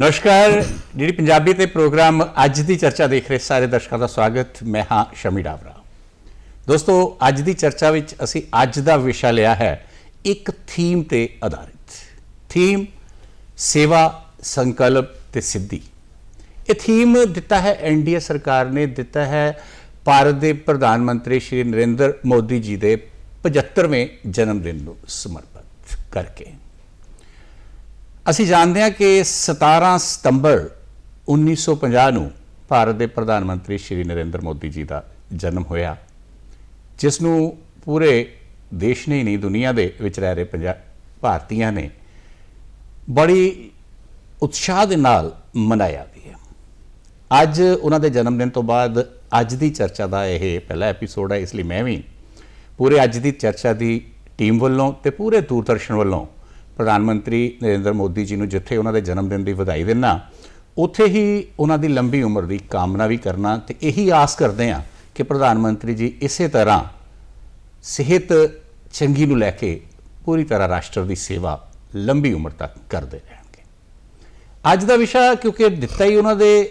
ਨਮਸਕਾਰ। ਜਿਹੜੀ ਪੰਜਾਬੀ ਤੇ ਪ੍ਰੋਗਰਾਮ ਅੱਜ ਦੀ ਚਰਚਾ ਦੇਖ ਰਹੇ ਸਾਰੇ ਦਰਸ਼ਕਾਂ ਦਾ ਸਵਾਗਤ। ਮੈਂ ਹਾਂ ਸ਼ਮੀ ਡਾਵਰਾ। ਦੋਸਤੋ, ਅੱਜ ਦੀ ਚਰਚਾ ਵਿੱਚ ਅਸੀਂ ਅੱਜ ਦਾ ਵਿਸ਼ਾ ਲਿਆ ਹੈ ਇੱਕ ਥੀਮ ਤੇ ਆਧਾਰਿਤ। ਥੀਮ, ਸੇਵਾ, ਸੰਕਲਪ ਤੇ ਸਿੱਧੀ। ਇਹ ਥੀਮ ਦਿੱਤਾ ਹੈ ਐਨਡੀਏ ਸਰਕਾਰ ਨੇ, ਦਿੱਤਾ ਹੈ ਭਾਰਤ ਦੇ ਪ੍ਰਧਾਨ ਮੰਤਰੀ ਸ਼੍ਰੀ ਨਰਿੰਦਰ ਮੋਦੀ ਜੀ ਦੇ 75ਵੇਂ ਜਨਮ ਦਿਨ ਨੂੰ ਸਮਰਪਿਤ ਕਰਕੇ। ਅਸੀਂ ਜਾਣਦੇ ਹਾਂ ਕਿ 17 ਸਤੰਬਰ 1950 ਨੂੰ ਭਾਰਤ ਦੇ ਪ੍ਰਧਾਨ ਮੰਤਰੀ ਸ਼੍ਰੀ ਨਰਿੰਦਰ ਮੋਦੀ ਜੀ ਦਾ ਜਨਮ ਹੋਇਆ, ਜਿਸ ਨੂੰ ਪੂਰੇ ਦੇਸ਼ ਨੇ ਨਹੀਂ, ਦੁਨੀਆ ਦੇ ਵਿੱਚ ਰਹਿ ਰਹੇ ਪੰਜਾ, ਭਾਰਤੀਆਂ ਨੇ ਬੜੀ ਉਤਸ਼ਾਹ ਦੇ ਨਾਲ ਮਨਾਇਆ ਵੀ ਹੈ। ਅੱਜ ਉਹਨਾਂ ਦੇ ਜਨਮ ਦਿਨ ਤੋਂ ਬਾਅਦ ਅੱਜ ਦੀ ਚਰਚਾ ਦਾ ਇਹ ਪਹਿਲਾ ਐਪੀਸੋਡ ਹੈ, ਇਸ ਲਈ ਮੈਂ ਵੀ ਪੂਰੇ ਅੱਜ ਦੀ ਚਰਚਾ ਦੀ ਟੀਮ ਵੱਲੋਂ ਤੇ ਪੂਰੇ ਦੂਰਦਰਸ਼ਨ ਵੱਲੋਂ ਪ੍ਰਧਾਨ ਮੰਤਰੀ ਨਰਿੰਦਰ ਮੋਦੀ ਜੀ ਨੂੰ ਜਿੱਥੇ ਉਹਨਾਂ ਦੇ ਜਨਮ ਦਿਨ ਦੀ ਵਧਾਈ ਦੇਣਾ ਉੱਥੇ ਹੀ ਉਹਨਾਂ ਦੀ ਲੰਬੀ ਉਮਰ ਦੀ ਕਾਮਨਾ ਵੀ ਕਰਨਾ ਤੇ ਇਹੀ ਆਸ ਕਰਦੇ ਹਾਂ ਕਿ ਪ੍ਰਧਾਨ ਮੰਤਰੀ ਜੀ ਇਸੇ ਤਰ੍ਹਾਂ ਸਿਹਤ ਚੰਗੀ ਨੂੰ ਲੈ ਕੇ ਪੂਰੀ ਤਰ੍ਹਾਂ ਰਾਸ਼ਟਰ ਦੀ ਸੇਵਾ ਲੰਬੀ ਉਮਰ ਤੱਕ ਕਰਦੇ ਰਹੇ ਅੱਜ ਦਾ ਵਿਸ਼ਾ ਕਿਉਂਕਿ ਦਿੱਤਾ ਹੀ ਉਹਨਾਂ ਦੇ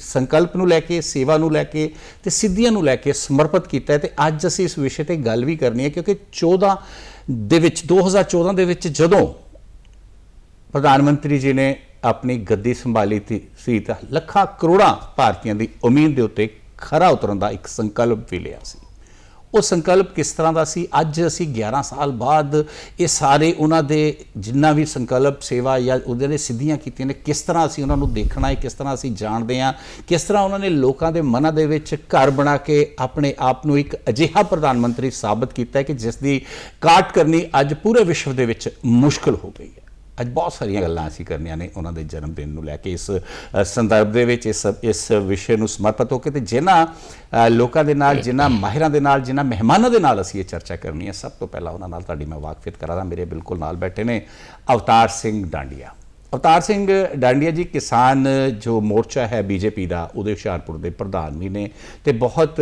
ਸੰਕਲਪ ਨੂੰ ਲੈ ਕੇ, ਸੇਵਾ ਨੂੰ ਲੈ ਕੇ ਤੇ ਸਿੱਧੀਆਂ ਨੂੰ ਲੈ ਕੇ ਸਮਰਪਿਤ ਕੀਤਾ ਹੈ ਤੇ ਅੱਜ ਅਸੀਂ ਇਸ ਵਿਸ਼ੇ ਤੇ ਗੱਲ ਵੀ ਕਰਨੀ ਹੈ ਕਿਉਂਕਿ 14 ਦੇ ਵਿੱਚ 2014 ਦੇ ਵਿੱਚ ਜਦੋਂ ਪ੍ਰਧਾਨ ਮੰਤਰੀ ਜੀ ਨੇ ਆਪਣੀ ਗੱਦੀ ਸੰਭਾਲੀ ਤੀ- ਸੀ ਤਾਂ ਲੱਖਾਂ ਕਰੋੜਾਂ ਭਾਰਤੀਆਂ ਦੀ ਉਮੀਦ ਦੇ ਉੱਤੇ ਖਰਾ ਉਤਰਨ ਦਾ ਇੱਕ ਸੰਕਲਪ ਵੀ ਲਿਆ ਸੀ। ਉਹ ਸੰਕਲਪ ਕਿਸ ਤਰ੍ਹਾਂ ਦਾ ਸੀ? ਅੱਜ ਅਸੀਂ 11 ਸਾਲ ਬਾਅਦ ਇਹ ਸਾਰੇ ਉਹਨਾਂ ਦੇ ਜਿੰਨਾ ਵੀ ਸੰਕਲਪ, ਸੇਵਾ ਜਾਂ ਉਹਦੇ ਨੇ ਸਿੱਧੀਆਂ ਕੀਤੀਆਂ ਨੇ, ਕਿਸ ਤਰ੍ਹਾਂ ਅਸੀਂ ਉਹਨਾਂ ਨੂੰ ਦੇਖਣਾ ਹੈ, ਕਿਸ ਤਰ੍ਹਾਂ ਅਸੀਂ ਜਾਣਦੇ ਹਾਂ, ਕਿਸ ਤਰ੍ਹਾਂ ਉਹਨਾਂ ਨੇ ਲੋਕਾਂ ਦੇ ਮਨਾਂ ਦੇ ਵਿੱਚ ਘਰ ਬਣਾ ਕੇ ਆਪਣੇ ਆਪ ਨੂੰ ਇੱਕ ਅਜਿਹਾ ਪ੍ਰਧਾਨ ਮੰਤਰੀ ਸਾਬਤ ਕੀਤਾ ਕਿ ਜਿਸ ਦੀ ਕਾਟ ਕਰਨੀ ਅੱਜ ਪੂਰੇ ਵਿਸ਼ਵ ਦੇ ਵਿੱਚ ਮੁਸ਼ਕਲ ਹੋ ਗਈ ਹੈ। ਅੱਜ ਬਹੁਤ ਸਾਰੀਆਂ ਗੱਲਾਂ ਅਸੀਂ ਕਰਨੀਆਂ ਨੇ ਉਹਨਾਂ ਦੇ ਜਨਮ ਦਿਨ ਨੂੰ ਲੈ ਕੇ। ਇਸ ਸੰਦਰਭ ਦੇ ਵਿੱਚ ਇਸ ਇਸ ਵਿਸ਼ੇ ਨੂੰ ਸਮਰਪਿਤ ਹੋ ਕੇ ਤੇ ਜਿਨ੍ਹਾਂ ਲੋਕਾਂ ਦੇ ਨਾਲ, ਜਿਨ੍ਹਾਂ ਮਾਹਿਰਾਂ ਦੇ ਨਾਲ, ਜਿਨ੍ਹਾਂ ਮਹਿਮਾਨਾਂ ਦੇ ਨਾਲ ਅਸੀਂ ਇਹ ਚਰਚਾ ਕਰਨੀ ਹੈ, ਸਭ ਤੋਂ ਪਹਿਲਾਂ ਉਹਨਾਂ ਨਾਲ ਤੁਹਾਡੀ ਮੈਂ ਵਾਕਫੀਅਤ ਕਰਾਂਗਾ। ਮੇਰੇ ਬਿਲਕੁਲ ਨਾਲ ਬੈਠੇ ਨੇ ਅਵਤਾਰ ਸਿੰਘ ਡਾਂਡੀਆ। ਅਵਤਾਰ ਸਿੰਘ ਡਾਂਡੀਆ ਜੀ, ਕਿਸਾਨ ਜੋ ਮੋਰਚਾ ਹੈ ਬੀਜੇਪੀ ਦਾ, ਉਹਦੇ ਹੁਸ਼ਿਆਰਪੁਰ ਦੇ ਪ੍ਰਧਾਨ ਵੀ ਨੇ ਤੇ ਬਹੁਤ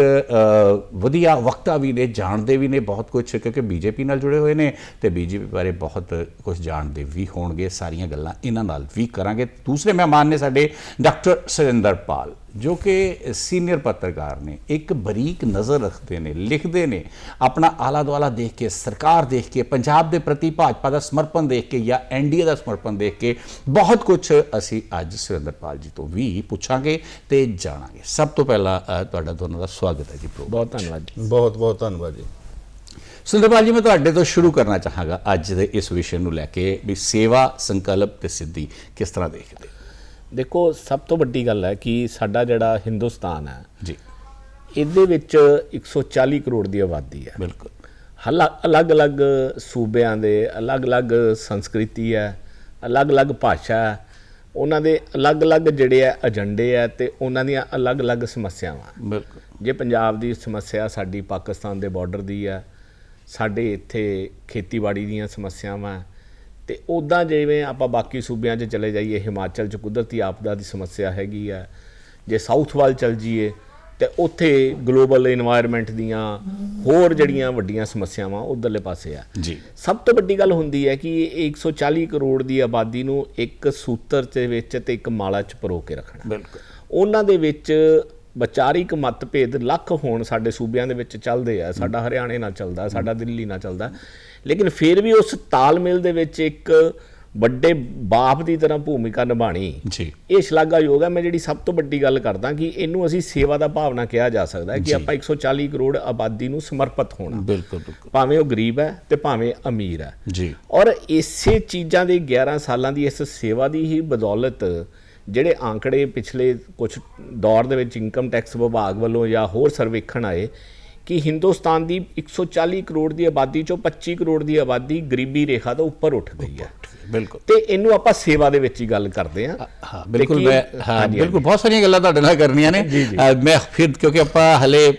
ਵਧੀਆ ਵਕਤਾ ਵੀ ਨੇ, ਜਾਣਦੇ ਵੀ ਨੇ ਬਹੁਤ ਕੁਝ ਕਿਉਂਕਿ ਬੀਜੇਪੀ ਨਾਲ ਜੁੜੇ ਹੋਏ ਨੇ ਤੇ ਬੀਜੇਪੀ ਬਾਰੇ ਬਹੁਤ ਕੁਝ ਜਾਣਦੇ ਵੀ ਹੋਣਗੇ, ਸਾਰੀਆਂ ਗੱਲਾਂ ਇਹਨਾਂ ਨਾਲ ਵੀ ਕਰਾਂਗੇ। ਦੂਸਰੇ ਮਹਿਮਾਨ ਨੇ ਸਾਡੇ ਡਾਕਟਰ ਸੁਰਿੰਦਰ ਪਾਲ। ਜੋ ਕਿ ਸੀਨੀਅਰ ਪੱਤਰਕਾਰ ਨੇ ਇੱਕ ਬਰੀਕ ਨਜ਼ਰ ਰੱਖਦੇ ਨੇ ਲਿਖਦੇ ਨੇ ਆਪਣਾ ਆਲਾ ਦੁਆਲਾ ਦੇਖ ਕੇ ਸਰਕਾਰ ਦੇਖ ਕੇ ਪੰਜਾਬ ਦੇ ਪ੍ਰਤੀ ਭਾਜਪਾ ਦਾ ਸਮਰਪਣ ਦੇਖ ਕੇ ਜਾਂ ਐਨਡੀਏ ਦਾ ਸਮਰਪਣ ਦੇਖ ਕੇ ਬਹੁਤ ਕੁਝ ਅਸੀਂ ਅੱਜ ਸੁਰਿੰਦਰਪਾਲ ਜੀ ਤੋਂ ਵੀ ਪੁੱਛਾਂਗੇ ਤੇ ਜਾਣਾਂਗੇ। ਸਭ ਤੋਂ ਪਹਿਲਾਂ ਤੁਹਾਡਾ ਦੋਨਾਂ ਦਾ ਸਵਾਗਤ ਹੈ ਜੀ ਬਹੁਤ ਧੰਨਵਾਦ ਜੀ। ਬਹੁਤ ਬਹੁਤ ਧੰਨਵਾਦ ਜੀ। ਸੁਰਿੰਦਰਪਾਲ ਜੀ ਮੈਂ ਤੁਹਾਡੇ ਤੋਂ ਸ਼ੁਰੂ ਕਰਨਾ ਚਾਹਾਂਗਾ ਅੱਜ ਦੇ ਇਸ ਵਿਸ਼ੇ ਨੂੰ ਲੈ ਕੇ ਵੀ ਸੇਵਾ ਸੰਕਲਪ ਤੇ ਸਿੱਧੀ ਕਿਸ ਤਰ੍ਹਾਂ ਦੇਖਦੇ ਹੋ? ਦੇਖੋ ਸਭ ਤੋਂ ਵੱਡੀ ਗੱਲ ਹੈ ਕਿ ਸਾਡਾ ਜਿਹੜਾ ਹਿੰਦੁਸਤਾਨ ਹੈ ਜੀ। ਇਹਦੇ ਵਿੱਚ 140 ਕਰੋੜ ਦੀ ਆਬਾਦੀ ਹੈ। ਬਿਲਕੁਲ। ਹਲਾ- ਅਲੱਗ-ਅਲੱਗ ਸੂਬਿਆਂ ਦੇ ਅਲੱਗ-ਅਲੱਗ ਸੰਸਕ੍ਰਿਤੀ ਹੈ ਅਲੱਗ-ਅਲੱਗ ਭਾਸ਼ਾ ਹੈ ਉਹਨਾਂ ਦੇ ਅਲੱਗ-ਅਲੱਗ ਜਿਹੜੇ ਆ ਏਜੰਡੇ ਆ ਤੇ ਉਹਨਾਂ ਦੀਆਂ ਅਲੱਗ-ਅਲੱਗ ਸਮੱਸਿਆਵਾਂ। ਬਿਲਕੁਲ। ਜੇ ਪੰਜਾਬ ਦੀ ਸਮੱਸਿਆ ਸਾਡੀ ਪਾਕਿਸਤਾਨ ਦੇ ਬਾਰਡਰ ਦੀ ਆ ਸਾਡੇ ਇੱਥੇ ਖੇਤੀਬਾੜੀ ਦੀਆਂ ਸਮੱਸਿਆਵਾਂ ਤੇ ਉਦਾਂ ਜਿਵੇਂ ਆਪਾਂ ਬਾਕੀ ਸੂਬਿਆਂ 'ਚ ਚਲੇ ਜਾਈਏ ਹਿਮਾਚਲ 'ਚ ਕੁਦਰਤੀ ਆਪਦਾ ਦੀ ਸਮੱਸਿਆ ਹੈਗੀ ਆ। ਜੇ ਸਾਊਥ ਵੱਲ ਚਲ ਜਾਈਏ ਤੇ ਉੱਥੇ ਗਲੋਬਲ এনवायरमेंट ਦੀਆਂ ਹੋਰ ਜਿਹੜੀਆਂ ਵੱਡੀਆਂ ਸਮੱਸਿਆਵਾਂ ਉਧਰਲੇ ਪਾਸੇ ਆ। ਜੀ। ਸਭ ਤੋਂ ਵੱਡੀ ਗੱਲ ਹੁੰਦੀ ਹੈ ਕਿ 140 ਕਰੋੜ ਦੀ ਆਬਾਦੀ ਨੂੰ ਇੱਕ ਸੂਤਰ ਦੇ ਵਿੱਚ ਤੇ ਇੱਕ ਮਾਲਾ 'ਚ ਪਰੋ ਕੇ ਰੱਖਣਾ। ਬਿਲਕੁਲ। ਉਹਨਾਂ ਦੇ ਵਿੱਚ ਵਿਚਾਰਿਕ ਮਤਭੇਦ ਲੱਖ ਹੋਣ ਸਾਡੇ ਸੂਬਿਆਂ ਦੇ ਵਿੱਚ ਚੱਲਦੇ ਆ। ਸਾਡਾ ਹਰਿਆਣੇ ਨਾਲ ਚੱਲਦਾ ਸਾਡਾ ਦਿੱਲੀ ਨਾਲ ਚੱਲਦਾ। ਲੇਕਿਨ ਫਿਰ ਵੀ ਉਸ ਤਾਲਮੇਲ ਦੇ ਵਿੱਚ ਇੱਕ ਵੱਡੇ ਬਾਪ ਦੀ ਤਰ੍ਹਾਂ ਭੂਮਿਕਾ ਨਿਭਾਣੀ ਜੀ। ਇਹ ਸ਼ਲਾਘਾਯੋਗ ਹੈ। ਮੈਂ ਜਿਹੜੀ ਸਭ ਤੋਂ ਵੱਡੀ ਗੱਲ ਕਰਦਾ ਕਿ ਇਹਨੂੰ ਅਸੀਂ ਸੇਵਾ ਦਾ ਭਾਵਨਾ ਕਿਹਾ ਜਾ ਸਕਦਾ ਹੈ ਕਿ ਆਪਾਂ 140 ਕਰੋੜ ਆਬਾਦੀ ਨੂੰ ਸਮਰਪਿਤ ਹੋਣਾ। ਬਿਲਕੁਲ ਬਿਲਕੁਲ। ਭਾਵੇਂ ਉਹ ਗਰੀਬ ਹੈ ਤੇ ਭਾਵੇਂ ਅਮੀਰ ਹੈ। ਜੀ। ਔਰ ਇਸੇ ਚੀਜ਼ਾਂ ਦੇ 11 ਸਾਲਾਂ ਦੀ ਇਸ ਸੇਵਾ ਦੀ ਹੀ ਬਦੌਲਤ ਜਿਹੜੇ ਆંકੜੇ ਪਿਛਲੇ ਕੁਝ ਦੌਰ ਦੇ ਵਿੱਚ ਇਨਕਮ ਟੈਕਸ ਵਿਭਾਗ ਵੱਲੋਂ ਜਾਂ ਹੋਰ ਸਰਵੇਖਣ ਆਏ ਕਿ ਹਿੰਦੁਸਤਾਨ ਦੀ 140 ਕਰੋੜ ਦੀ ਆਬਾਦੀ ਚੋਂ 25 ਕਰੋੜ ਦੀ ਆਬਾਦੀ ਗਰੀਬੀ ਰੇਖਾ ਤੋਂ ਉੱਪਰ ਉੱਠ ਗਈ ਹੈ। ਬਿਲਕੁਲ। ਤੇ ਇਹਨੂੰ ਆਪਾਂ ਸੇਵਾ ਦੇ ਵਿੱਚ ਹੀ ਗੱਲ ਕਰਦੇ ਹਾਂ। ਹਾਂ ਬਿਲਕੁਲ ਮੈਂ ਹਾਂ ਬਿਲਕੁਲ ਬਹੁਤ ਸਾਰੀਆਂ ਗੱਲਾਂ ਤੁਹਾਡੇ ਨਾਲ ਕਰਨੀਆਂ ਨੇ। ਮੈਂ ਫਿਰ ਕਿਉਂਕਿ ਆਪਾਂ ਹਲੇ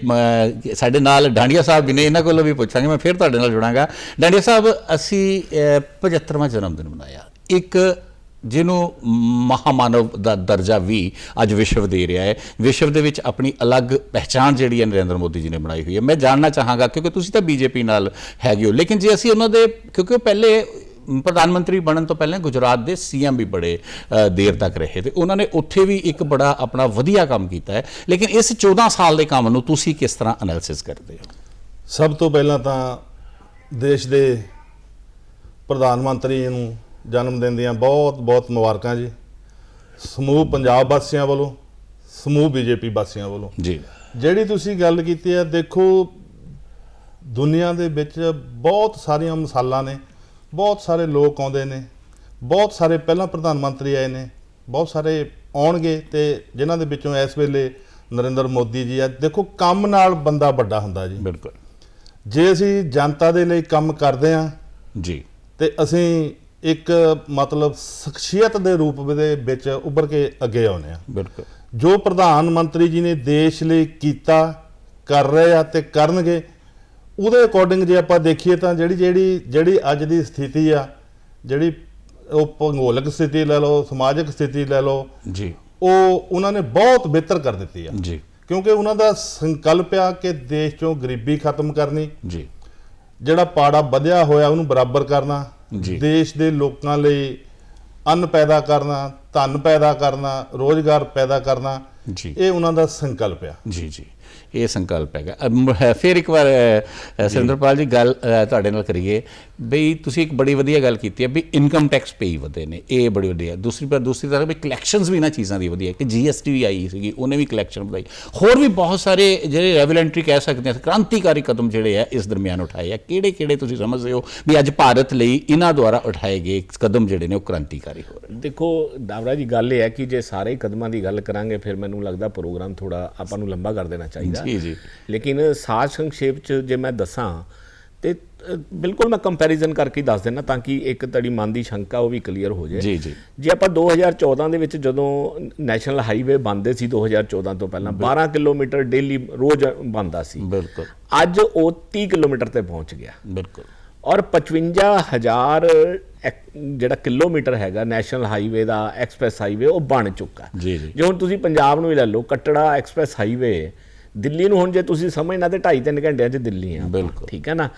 ਸਾਡੇ ਨਾਲ ਡਾਂਡੀਆ ਸਾਹਿਬ ਵੀ ਨੇ ਇਹਨਾਂ ਕੋਲੋਂ ਵੀ ਪੁੱਛਾਂਗੇ ਮੈਂ ਫਿਰ ਤੁਹਾਡੇ ਨਾਲ ਜੁੜਾਂਗਾ। ਡਾਂਡੀਆ ਸਾਹਿਬ ਅਸੀਂ ਅ, 75ਵਾਂ ਜਨਮ ਦਿਨ ਮਨਾਇਆ। ਇੱਕ ਜਿਹਨੂੰ ਮਹਾਮਾਨਵ ਦਾ ਦਰਜਾ ਵੀ ਅੱਜ ਵਿਸ਼ਵ ਦੇ ਰਿਹਾ ਹੈ। ਵਿਸ਼ਵ ਦੇ ਵਿੱਚ ਆਪਣੀ ਅਲੱਗ ਪਹਿਚਾਣ ਜਿਹੜੀ ਹੈ ਨਰਿੰਦਰ ਮੋਦੀ ਜੀ ਨੇ ਬਣਾਈ ਹੋਈ ਹੈ। ਮੈਂ ਜਾਣਨਾ ਚਾਹਾਂਗਾ ਕਿਉਂਕਿ ਤੁਸੀਂ ਤਾਂ ਬੀਜੇਪੀ ਨਾਲ ਹੈਗੇ ਹੋ, ਲੇਕਿਨ ਜੇ ਅਸੀਂ ਉਹਨਾਂ ਦੇ ਕਿਉਂਕਿ ਉਹ ਪਹਿਲੇ ਪ੍ਰਧਾਨ ਮੰਤਰੀ ਬਣਨ ਤੋਂ ਪਹਿਲਾਂ ਗੁਜਰਾਤ ਦੇ ਸੀਐਮ ਵੀ ਬੜੇ ਦੇਰ ਤੱਕ ਰਹੇ ਤੇ ਉਹਨਾਂ ਨੇ ਉੱਥੇ ਵੀ ਇੱਕ ਬੜਾ ਆਪਣਾ ਵਧੀਆ ਕੰਮ ਕੀਤਾ ਹੈ। ਲੇਕਿਨ ਇਸ 14 ਸਾਲ ਦੇ ਕੰਮ ਨੂੰ ਤੁਸੀਂ ਕਿਸ ਤਰ੍ਹਾਂ ਐਨਾਲਿਸਿਸ ਕਰਦੇ ਹੋ? ਸਭ ਤੋਂ ਪਹਿਲਾਂ ਤਾਂ ਦੇਸ਼ ਦੇ ਪ੍ਰਧਾਨ ਮੰਤਰੀ ਨੂੰ ਜਨਮ ਦਿਨ ਦੀਆਂ ਬਹੁਤ ਬਹੁਤ ਮੁਬਾਰਕਾਂ ਜੀ। ਸਮੂਹ ਪੰਜਾਬ ਵਾਸੀਆਂ ਵੱਲੋਂ ਸਮੂਹ ਬੀਜੇਪੀ ਵਾਸੀਆਂ ਵੱਲੋਂ। ਜੀ। ਜਿਹੜੀ ਤੁਸੀਂ ਗੱਲ ਕੀਤੀ ਹੈ ਦੇਖੋ ਦੁਨੀਆ ਦੇ ਵਿੱਚ ਬਹੁਤ ਸਾਰੀਆਂ ਮਿਸਾਲਾਂ ਨੇ ਬਹੁਤ ਸਾਰੇ ਲੋਕ ਆਉਂਦੇ ਨੇ ਬਹੁਤ ਸਾਰੇ ਪਹਿਲਾਂ ਪ੍ਰਧਾਨ ਮੰਤਰੀ ਆਏ ਨੇ ਬਹੁਤ ਸਾਰੇ ਆਉਣਗੇ ਤੇ ਜਿਨ੍ਹਾਂ ਦੇ ਵਿੱਚੋਂ ਇਸ ਵੇਲੇ ਨਰਿੰਦਰ ਮੋਦੀ ਜੀ ਆ। ਦੇਖੋ ਕੰਮ ਨਾਲ ਬੰਦਾ ਵੱਡਾ ਹੁੰਦਾ ਜੀ। ਬਿਲਕੁਲ। ਜੇ ਅਸੀਂ ਜਨਤਾ ਦੇ ਲਈ ਕੰਮ ਕਰਦੇ ਹਾਂ ਜੀ। ਤੇ ਅਸੀਂ ਇੱਕ ਮਤਲਬ ਸ਼ਖਸੀਅਤ ਦੇ ਰੂਪ ਦੇ ਵਿੱਚ ਉੱਭਰ ਕੇ ਅੱਗੇ ਆਉਂਦੇ ਹਾਂ ਬਿਲਕੁਲ। ਜੋ ਪ੍ਰਧਾਨ ਮੰਤਰੀ ਜੀ ਨੇ ਦੇਸ਼ ਲਈ ਕੀਤਾ ਕਰ ਰਹੇ ਆ ਤੇ ਕਰਨਗੇ ਉਹਦੇ ਅਕੋਰਡਿੰਗ ਜੇ ਆਪਾਂ ਦੇਖੀਏ ਤਾਂ ਜਿਹੜੀ ਜਿਹੜੀ ਜਿਹੜੀ ਅੱਜ ਦੀ ਸਥਿਤੀ ਆ ਜਿਹੜੀ ਉਹ ਭੂਗੋਲਿਕ ਸਥਿਤੀ ਲੈ ਲਓ ਸਮਾਜਿਕ ਸਥਿਤੀ ਲੈ ਲਓ ਜੀ। ਉਹ ਉਹਨਾਂ ਨੇ ਬਹੁਤ ਬਿਹਤਰ ਕਰ ਦਿੱਤੀ ਆ। ਜੀ। ਕਿਉਂਕਿ ਉਹਨਾਂ ਦਾ ਸੰਕਲਪ ਆ ਕਿ ਦੇਸ਼ ਚੋਂ ਗਰੀਬੀ ਖਤਮ ਕਰਨੀ ਜੀ। ਜਿਹੜਾ ਪਾੜਾ ਵਧਿਆ ਹੋਇਆ ਉਹਨੂੰ ਬਰਾਬਰ ਕਰਨਾ। ਦੇਸ਼ ਦੇ ਲੋਕਾਂ ਲਈ ਅੰਨ ਪੈਦਾ ਕਰਨਾ ਧਨ ਪੈਦਾ ਕਰਨਾ ਰੋਜ਼ਗਾਰ ਪੈਦਾ ਕਰਨਾ ਜੀ। ਇਹ ਉਹਨਾਂ ਦਾ ਸੰਕਲਪ ਆ। ਜੀ ਜੀ। ਇਹ ਸੰਕਲਪ ਹੈਗਾ। ਫਿਰ ਇੱਕ ਵਾਰ ਅ, ਸੁਰਿੰਦਰਪਾਲ ਜੀ ਗੱਲ ਤੁਹਾਡੇ ਨਾਲ ਕਰੀਏ। ਬਈ ਤੁਸੀਂ ਇੱਕ ਬੜੀ ਵਧੀਆ ਗੱਲ ਕੀਤੀ ਹੈ ਵੀ ਇਨਕਮ ਟੈਕਸ ਪੇਈ ਵਧੇ ਨੇ ਇਹ ਬੜੀ ਵਧੀਆ। ਦੂਸਰੀ ਪਰ ਦੂਸਰੀ ਤਰ੍ਹਾਂ ਵੀ ਕਲੈਕਸ਼ਨਸ ਵੀ ਇਹਨਾਂ ਚੀਜ਼ਾਂ ਦੀ ਵਧੀਆ। ਕਿ ਜੀਐਸਟੀ ਵੀ ਆਈ ਸੀਗੀ ਉਹਨੇ ਵੀ ਕਲੈਕਸ਼ਨ ਵਧਾਈ ਹੋਰ ਵੀ ਬਹੁਤ ਸਾਰੇ ਜਿਹੜੇ ਰੈਵੂਲੈਂਟਰੀ ਕਹਿ ਸਕਦੇ ਹਾਂ ਕ੍ਰਾਂਤੀਕਾਰੀ ਕਦਮ ਜਿਹੜੇ ਆ ਇਸ ਦਰਮਿਆਨ ਉਠਾਏ ਆ। ਕਿਹੜੇ ਕਿਹੜੇ ਤੁਸੀਂ ਸਮਝਦੇ ਹੋ ਵੀ ਅੱਜ ਭਾਰਤ ਲਈ ਇਹਨਾਂ ਦੁਆਰਾ ਉਠਾਏ ਗਏ ਕਦਮ ਜਿਹੜੇ ਨੇ ਉਹ ਕ੍ਰਾਂਤੀਕਾਰੀ ਹੋ ਰਹੇ ਦੇਖੋ ਦਾਵਰਾ ਜੀ ਗੱਲ ਇਹ ਹੈ ਕਿ ਜੇ ਸਾਰੇ ਕਦਮਾਂ ਦੀ ਗੱਲ ਕਰਾਂਗੇ ਫਿਰ ਮੈਨੂੰ ਲੱਗਦਾ ਪ੍ਰੋਗਰਾਮ ਥੋੜਾ ਆਪਾਂ ਨੂੰ ਲੰਬਾ ਕਰ ਦੇਣਾ ਚਾਹੀਦਾ। ਜੀ, ਜੀ। ਲੇਕਿਨ ਸਾਜ ਸੰਖੇਪ ਚ ਜੇ ਮੈਂ ਦੱਸਾਂ ਤੇ ਬਿਲਕੁਲ ਮੈਂ ਕੰਪੈਰੀਜ਼ਨ ਕਰਕੇ ਦੱਸ ਦੇਣਾ ਤਾਂ ਕਿ ਇੱਕ ਤੜੀ ਮਨ ਦੀ ਸ਼ੰਕਾ ਉਹ ਵੀ ਕਲੀਅਰ ਹੋ ਜਾਏ। ਜੀ, ਜੀ। ਜੇ ਆਪਾਂ 2014 ਦੇ ਵਿੱਚ ਜਦੋਂ ਨੈਸ਼ਨਲ ਹਾਈਵੇ ਬਣਦੇ ਸੀ 2014 ਤੋਂ ਪਹਿਲਾਂ 12 ਕਿਲੋਮੀਟਰ ਡੇਲੀ ਰੋਜ਼ ਬਣਦਾ ਸੀ। ਬਿਲਕੁਲ। ਅੱਜ ਉਹ 30 ਕਿਲੋਮੀਟਰ ਤੇ ਪਹੁੰਚ ਗਿਆ। ਬਿਲਕੁਲ। ਔਰ 55000 ਐਕ- ਜਿਹੜਾ ਕਿਲੋਮੀਟਰ ਹੈਗਾ ਨੈਸ਼ਨਲ ਹਾਈਵੇ ਦਾ ਐਕਸਪ੍ਰੈਸ ਹਾਈਵੇ ਉਹ ਬਣ ਚੁੱਕਾ। ਜੀ, ਜੀ। ਜੇ ਹੁਣ ਤੁਸੀਂ ਪੰਜਾਬ ਨੂੰ ਹੀ ਲੈ ਲਓ ਕੱਟੜਾ ਐਕਸਪ੍ਰੈਸ ਹਾਈਵੇ ਦਿੱਲੀ ਨੂੰ ਹੁਣ ਜੇ ਤੁਸੀਂ ਸਮਝਣਾ ਤੇ 2.5 3 ਘੰਟਿਆਂ 'ਚ ਦਿੱਲੀ ਆ ਬਿਲਕੁਲ। ਠੀਕ ਹੈ ਨਾ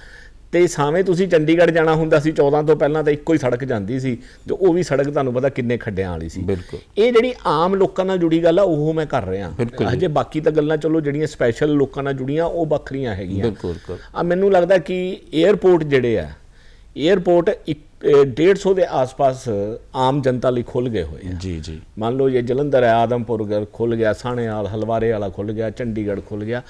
ਤੇ ਸਾਵੇਂ ਤੁਸੀਂ ਚੰਡੀਗੜ੍ਹ ਜਾਣਾ ਹੁੰਦਾ ਸੀ 14 ਤੋਂ ਪਹਿਲਾਂ ਤਾਂ ਇੱਕੋ ਹੀ ਸੜਕ ਜਾਂਦੀ ਸੀ ਤੇ ਉਹ ਵੀ ਸੜਕ ਤੁਹਾਨੂੰ ਪਤਾ ਕਿੰਨੇ ਖੱਡਿਆਂ ਵਾਲੀ ਸੀ ਬਿਲਕੁਲ। ਇਹ ਜਿਹੜੀ ਆਮ ਲੋਕਾਂ ਨਾਲ ਜੁੜੀ ਗੱਲ ਆ ਉਹ ਮੈਂ ਕਰ ਰਿਹਾ ਬਿਲਕੁਲ ਜੀ। ਹਜੇ ਬਾਕੀ ਤਾਂ ਗੱਲਾਂ ਚਲੋ ਜਿਹੜੀਆਂ ਸਪੈਸ਼ਲ ਲੋਕਾਂ ਨਾਲ ਜੁੜੀਆਂ ਉਹ ਵੱਖਰੀਆਂ ਹੈਗੀਆਂ। ਆ ਮੈਨੂੰ ਲੱਗਦਾ ਕਿ 에ਅਰਪੋਰਟ ਜਿਹੜੇ ਆ 에ਅਰਪੋਰਟ 150 ਦੇ ਆਸ-ਪਾਸ ਆਮ ਜਨਤਾ ਲਈ ਖੁੱਲ ਗਏ ਹੋਏ ਆ। ਜੀ ਜੀ। ਮੰਨ ਲਓ ਇਹ ਜਲੰਧਰ ਹੈ ਆਦਮਪੁਰ ਖੁੱਲ ਗਿਆ ਸਾਣੇਵਾਲ ਹਲਵਾਰੇ ਵਾਲਾ ਖੁੱਲ ਗਿਆ ਚੰਡੀਗੜ੍ਹ ਖੁੱਲ ਗਿਆ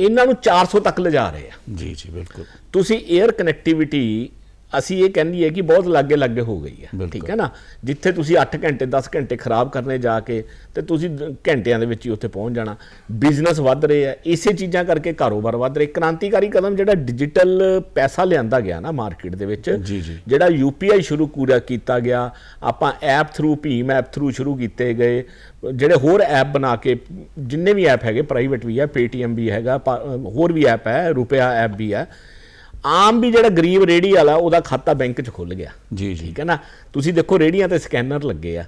ਇਹਨਾਂ ਨੂੰ 400 ਤੱਕ ਲਿਜਾ ਰਹੇ ਆ। ਜੀ ਜੀ ਬਿਲਕੁਲ। ਤੁਸੀਂ 에ਅਰ ਕਨੈਕਟੀਵਿਟੀ ਅਸੀਂ ਇਹ ਕਹਿੰਦੀ ਹੈ ਕਿ ਬਹੁਤ ਲਾਗੇ ਲਾਗੇ ਹੋ ਗਈ ਹੈ। ਠੀਕ ਹੈ ਨਾ? ਜਿੱਥੇ ਤੁਸੀਂ 8 ਘੰਟੇ 10 ਘੰਟੇ ਖਰਾਬ ਕਰਨੇ ਜਾ ਕੇ ਤੇ ਤੁਸੀਂ ਘੰਟਿਆਂ ਦੇ ਵਿੱਚ ਹੀ ਉੱਥੇ ਪਹੁੰਚ ਜਾਣਾ। ਬਿਜ਼ਨਸ ਵੱਧ ਰਹੇ ਆ ਇਸੇ ਚੀਜ਼ਾਂ ਕਰਕੇ ਕਾਰੋਬਾਰ ਵੱਧ ਰਹੇ ਕ੍ਰਾਂਤੀਕਾਰੀ ਕਦਮ ਜਿਹੜਾ ਡਿਜੀਟਲ ਪੈਸਾ ਲਿਆਂਦਾ ਗਿਆ ਨਾ ਮਾਰਕੀਟ ਦੇ ਵਿੱਚ। ਜਿਹੜਾ ਯੂਪੀਆਈ ਸ਼ੁਰੂ ਪੂਰਾ ਕੀਤਾ ਗਿਆ ਆਪਾਂ app through Bhim app through ਸ਼ੁਰੂ ਕੀਤੇ ਗਏ ਜਿਹੜੇ ਹੋਰ ਐਪ ਬਣਾ ਕੇ ਜਿੰਨੇ ਵੀ ਐਪ ਹੈਗੇ ਪ੍ਰਾਈਵੇਟ ਵੀ ਹੈ ਪੇਟੀਐਮ ਵੀ ਹੈਗਾ ਹੋਰ ਵੀ ਐਪ ਹੈ ਰੁਪਿਆ ਐਪ ਵੀ ਹੈ। ਆਮ ਵੀ ਜਿਹੜਾ ਗਰੀਬ ਰੇੜੀ ਵਾਲਾ ਉਹਦਾ ਖਾਤਾ ਬੈਂਕ 'ਚ ਖੁੱਲ ਗਿਆ। ਜੀ ਜੀ। ਠੀਕ ਹੈ ਨਾ? ਤੁਸੀਂ ਦੇਖੋ ਰੇੜੀਆਂ ਤੇ ਸਕੈਨਰ ਲੱਗੇ ਆ।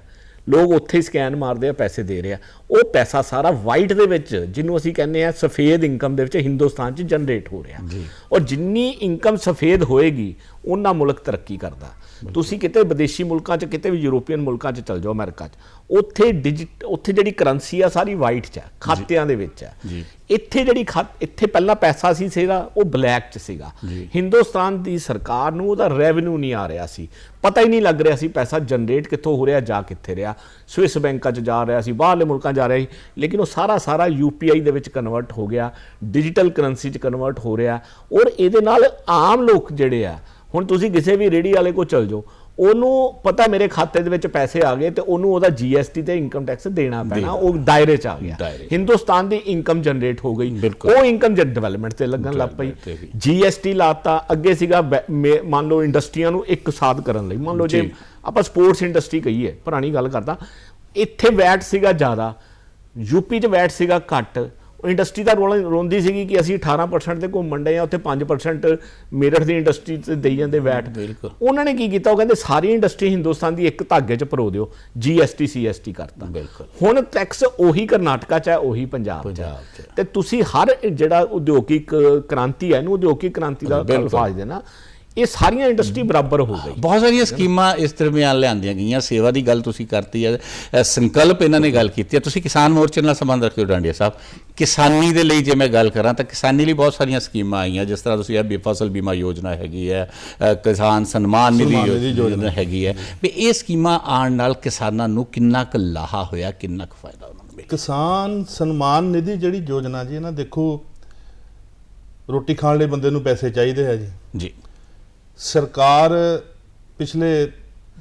ਲੋਕ ਉੱਥੇ ਹੀ ਸਕੈਨ ਮਾਰਦੇ ਆ ਪੈਸੇ ਦੇ ਰਹੇ ਆ। ਉਹ ਪੈਸਾ ਸਾਰਾ ਵਾਈਟ ਦੇ ਵਿੱਚ ਜਿਹਨੂੰ ਅਸੀਂ ਕਹਿੰਦੇ ਆ ਸਫੇਦ ਇਨਕਮ ਦੇ ਵਿੱਚ ਹਿੰਦੁਸਤਾਨ 'ਚ ਜਨਰੇਟ ਹੋ ਰਿਹਾ। ਔਰ ਜਿੰਨੀ ਇਨਕਮ ਸਫੇਦ ਹੋਏਗੀ ਉਹਨਾਂ ਮੁਲਕ ਤਰੱਕੀ ਕਰਦਾ। ਤੁਸੀਂ ਕਿਤੇ ਵਿਦੇਸ਼ੀ ਮੁਲਕਾਂ 'ਚ ਕਿਤੇ ਵੀ ਯੂਰੋਪੀਅਨ ਮੁਲਕਾਂ 'ਚ ਚਲ ਜਾਓ ਅਮਰੀਕਾ 'ਚ ਉੱਥੇ ਡਿਜਿਟ ਉੱਥੇ ਜਿਹੜੀ ਕਰੰਸੀ ਆ ਸਾਰੀ ਵਾਈਟ 'ਚ ਆ ਖਾਤਿਆਂ ਦੇ ਵਿੱਚ ਆ ਜੀ। ਇੱਥੇ ਜਿਹੜੀ ਇੱਥੇ ਪਹਿਲਾਂ ਪੈਸਾ ਸੀ ਸੀਗਾ ਉਹ ਬਲੈਕ 'ਚ ਸੀਗਾ। ਹਿੰਦੁਸਤਾਨ ਦੀ ਸਰਕਾਰ ਨੂੰ ਉਹਦਾ ਰੈਵਨਿਊ ਨਹੀਂ ਆ ਰਿਹਾ ਸੀ। ਪਤਾ ਹੀ ਨਹੀਂ ਲੱਗ ਰਿਹਾ ਸੀ ਪੈਸਾ ਜਨਰੇਟ ਕਿੱਥੋਂ ਹੋ ਰਿਹਾ ਜਾ ਕਿੱਥੇ ਰਿਹਾ। ਸਵਿਸ ਬੈਂਕਾਂ 'ਚ ਜਾ ਰਿਹਾ ਸੀ ਬਾਹਰਲੇ ਮੁਲਕਾਂ ਜਾ ਰਿਹਾ ਸੀ। ਲੇਕਿਨ ਉਹ ਸਾਰਾ ਸਾਰਾ ਯੂਪੀਆਈ ਦੇ ਵਿੱਚ ਕਨਵਰਟ ਹੋ ਗਿਆ। ਡਿਜੀਟਲ ਕਰੰਸੀ 'ਚ ਕਨਵਰਟ ਹੋ ਰਿਹਾ। ਔਰ ਇਹਦੇ ਨਾਲ ਆਮ ਲੋਕ ਜਿਹੜੇ ਆ ਹੁਣ ਤੁਸੀਂ ਕਿਸੇ ਵੀ ਰੇੜੀ ਵਾਲੇ ਕੋਲ ਚਲ ਜਾਓ ਉਹਨੂੰ ਪਤਾ ਮੇਰੇ ਖਾਤੇ ਦੇ ਵਿੱਚ ਪੈਸੇ ਆ ਗਏ ਤੇ ਉਹਨੂੰ ਉਹਦਾ ਜੀਐਸਟੀ ਤੇ ਇਨਕਮ ਟੈਕਸ ਦੇਣਾ ਪੈਣਾ ਉਹ ਦਾਇਰੇ 'ਚ ਆ ਗਿਆ। ਹਿੰਦੁਸਤਾਨ ਦੀ ਇਨਕਮ ਜਨਰੇਟ ਹੋ ਗਈ। ਉਹ ਇਨਕਮ ਡਿਵੈਲਪਮੈਂਟ ਤੇ ਲੱਗਣ ਲੱਗ ਪਈ। ਜੀਐਸਟੀ ਲਾਤਾ ਅੱਗੇ ਸੀਗਾ ਮੰਨ ਲਓ ਇੰਡਸਟਰੀਆਂ ਨੂੰ ਇੱਕ ਸਾਥ ਕਰਨ ਲਈ ਮੰਨ ਲਓ ਜੇ। ਆਪਾਂ ਸਪੋਰਟਸ ਇੰਡਸਟਰੀ ਕਹੀਏ ਪੁਰਾਣੀ ਗੱਲ ਕਰਦਾ ਇੱਥੇ ਵੈਟ ਸੀਗਾ ਜ਼ਿਆਦਾ ਯੂਪੀ 'ਚ ਵੈਟ ਸੀਗਾ ਘੱਟ ਇੰਡਸਟਰੀ ਦਾ ਰੋਲ ਰੋਂਦੀ ਸੀਗੀ ਕਿ ਅਸੀਂ 18% ਤੇ ਘੁੰਮਣ ਡਏ ਆ ਉੱਥੇ 5% ਮੇਰਠ ਦੀ ਇੰਡਸਟਰੀ ਤੇ ਦੇਈ ਜਾਂਦੇ ਵੈਟ ਬਿਲਕੁਲ। ਉਹਨਾਂ ਨੇ ਕੀ ਕੀਤਾ ਉਹ ਕਹਿੰਦੇ ਸਾਰੀ ਇੰਡਸਟਰੀ ਹਿੰਦੁਸਤਾਨ ਦੀ ਇੱਕ ਧਾਗੇ 'ਚ ਪਰੋ ਦਿਓ ਜੀਐਸਟੀ ਸੀਐਸਟੀ ਕਰਤਾ ਬਿਲਕੁਲ। ਹੁਣ ਟੈਕਸ ਉਹੀ ਕਰਨਾਟਕਾ 'ਚ ਹੈ ਉਹੀ ਪੰਜਾਬ 'ਚ। ਤੇ ਤੁਸੀਂ ਹਰ ਜਿਹੜਾ ਉਦਯੋਗਿਕ ਕ੍ਰਾਂਤੀ ਹੈ ਇਹਨੂੰ ਉਦਯੋਗਿਕ ਕ੍ਰਾਂਤੀ ਦਾ। ਅਲਫਾਜ਼ ਦੇਣਾ ਇਹ ਸਾਰੀਆਂ ਇੰਡਸਟਰੀ ਬਰਾਬਰ ਹੋ ਗਈ। ਬਹੁਤ ਸਾਰੀਆਂ ਸਕੀਮਾਂ ਇਸ ਦਰਮਿਆਨ ਲਿਆਂਦੀਆਂ ਗਈਆਂ। ਸੇਵਾ ਦੀ ਗੱਲ ਤੁਸੀਂ ਕਰਤੀ ਹੈ ਸੰਕਲਪ ਇਹਨਾਂ ਨੇ ਗੱਲ ਕੀਤੀ ਹੈ। ਤੁਸੀਂ ਕਿਸਾਨ ਮੋਰਚੇ ਨਾਲ ਸੰਬੰਧ ਰੱਖਦੇ ਹੋ ਡਾਂਡੀਆ ਸਾਹਿਬ। ਕਿਸਾਨੀ ਦੇ ਲਈ ਜੇ ਮੈਂ ਗੱਲ ਕਰਾਂ ਤਾਂ ਕਿਸਾਨੀ ਲਈ ਬਹੁਤ ਸਾਰੀਆਂ ਸਕੀਮਾਂ ਆਈਆਂ। ਜਿਸ ਤਰ੍ਹਾਂ ਤੁਸੀਂ ਇਹ ਫਸਲ ਬੀਮਾ ਯੋਜਨਾ ਹੈਗੀ ਹੈ ਕਿਸਾਨ ਸਨਮਾਨ ਨਿਧੀ ਯੋਜਨਾ। ਹੈਗੀ ਹੈ। ਵੀ ਇਹ ਸਕੀਮਾਂ ਆਉਣ ਨਾਲ ਕਿਸਾਨਾਂ ਨੂੰ ਕਿੰਨਾ ਕੁ ਲਾਹਾ ਹੋਇਆ ਕਿੰਨਾ ਕੁ ਫਾਇਦਾ ਉਹਨਾਂ ਨੂੰ ਮਿਲਿਆ? ਕਿਸਾਨ ਸਨਮਾਨ ਨਿਧੀ ਜਿਹੜੀ ਯੋਜਨਾ ਜੀ ਨਾ ਦੇਖੋ ਰੋਟੀ ਖਾਣ ਲਈ ਬੰਦੇ ਨੂੰ ਪੈਸੇ ਚਾਹੀਦੇ ਆ ਜੀ। ਜੀ। ਸਰਕਾਰ ਪਿਛਲੇ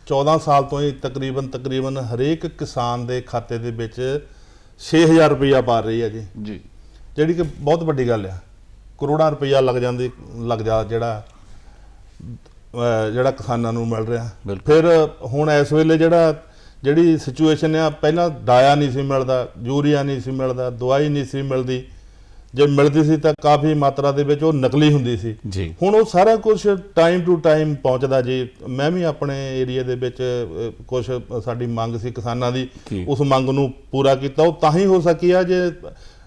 14 ਸਾਲ ਤੋਂ ਹੀ ਤਕਰੀਬਨ ਤਕਰੀਬਨ ਹਰੇਕ ਕਿਸਾਨ ਦੇ ਖਾਤੇ ਦੇ ਵਿੱਚ 6000 ਰੁਪਇਆ ਪਾ ਰਹੀ ਹੈ ਜੀ। ਜੀ। ਜਿਹੜੀ ਕਿ ਬਹੁਤ ਵੱਡੀ ਗੱਲ ਆ। ਕਰੋੜਾਂ ਰੁਪਇਆ ਲੱਗ ਜਾਂਦੀ ਲੱਗ ਜਾ ਜਿਹੜਾ ਜਿਹੜਾ ਕਿਸਾਨਾਂ ਨੂੰ ਮਿਲ ਰਿਹਾ। ਫਿਰ ਹੁਣ ਇਸ ਵੇਲੇ ਜਿਹੜਾ ਜਿਹੜੀ ਸਿਚੁਏਸ਼ਨ ਆ ਪਹਿਲਾਂ ਡਾਇਆ ਨਹੀਂ ਸੀ ਮਿਲਦਾ ਯੂਰੀਆ ਨਹੀਂ ਸੀ ਮਿਲਦਾ ਦਵਾਈ ਨਹੀਂ ਸੀ ਮਿਲਦੀ। ਜੇ ਮਿਲਦੀ ਸੀ ਤਾਂ ਕਾਫੀ ਮਾਤਰਾ ਦੇ ਵਿੱਚ ਉਹ ਨਕਲੀ ਹੁੰਦੀ ਸੀ। ਜੀ। ਹੁਣ ਉਹ ਸਾਰਾ ਕੁਝ ਟਾਈਮ ਟੂ ਟਾਈਮ ਪਹੁੰਚਦਾ ਜੀ। ਮੈਂ ਵੀ ਆਪਣੇ ਏਰੀਆ ਦੇ ਵਿੱਚ ਕੁਝ ਸਾਡੀ ਮੰਗ ਸੀ ਕਿਸਾਨਾਂ ਦੀ। ਉਸ ਮੰਗ ਨੂੰ ਪੂਰਾ ਕੀਤਾ। ਉਹ ਤਾਂ ਹੀ ਹੋ ਸਕੀ ਆ ਜੇ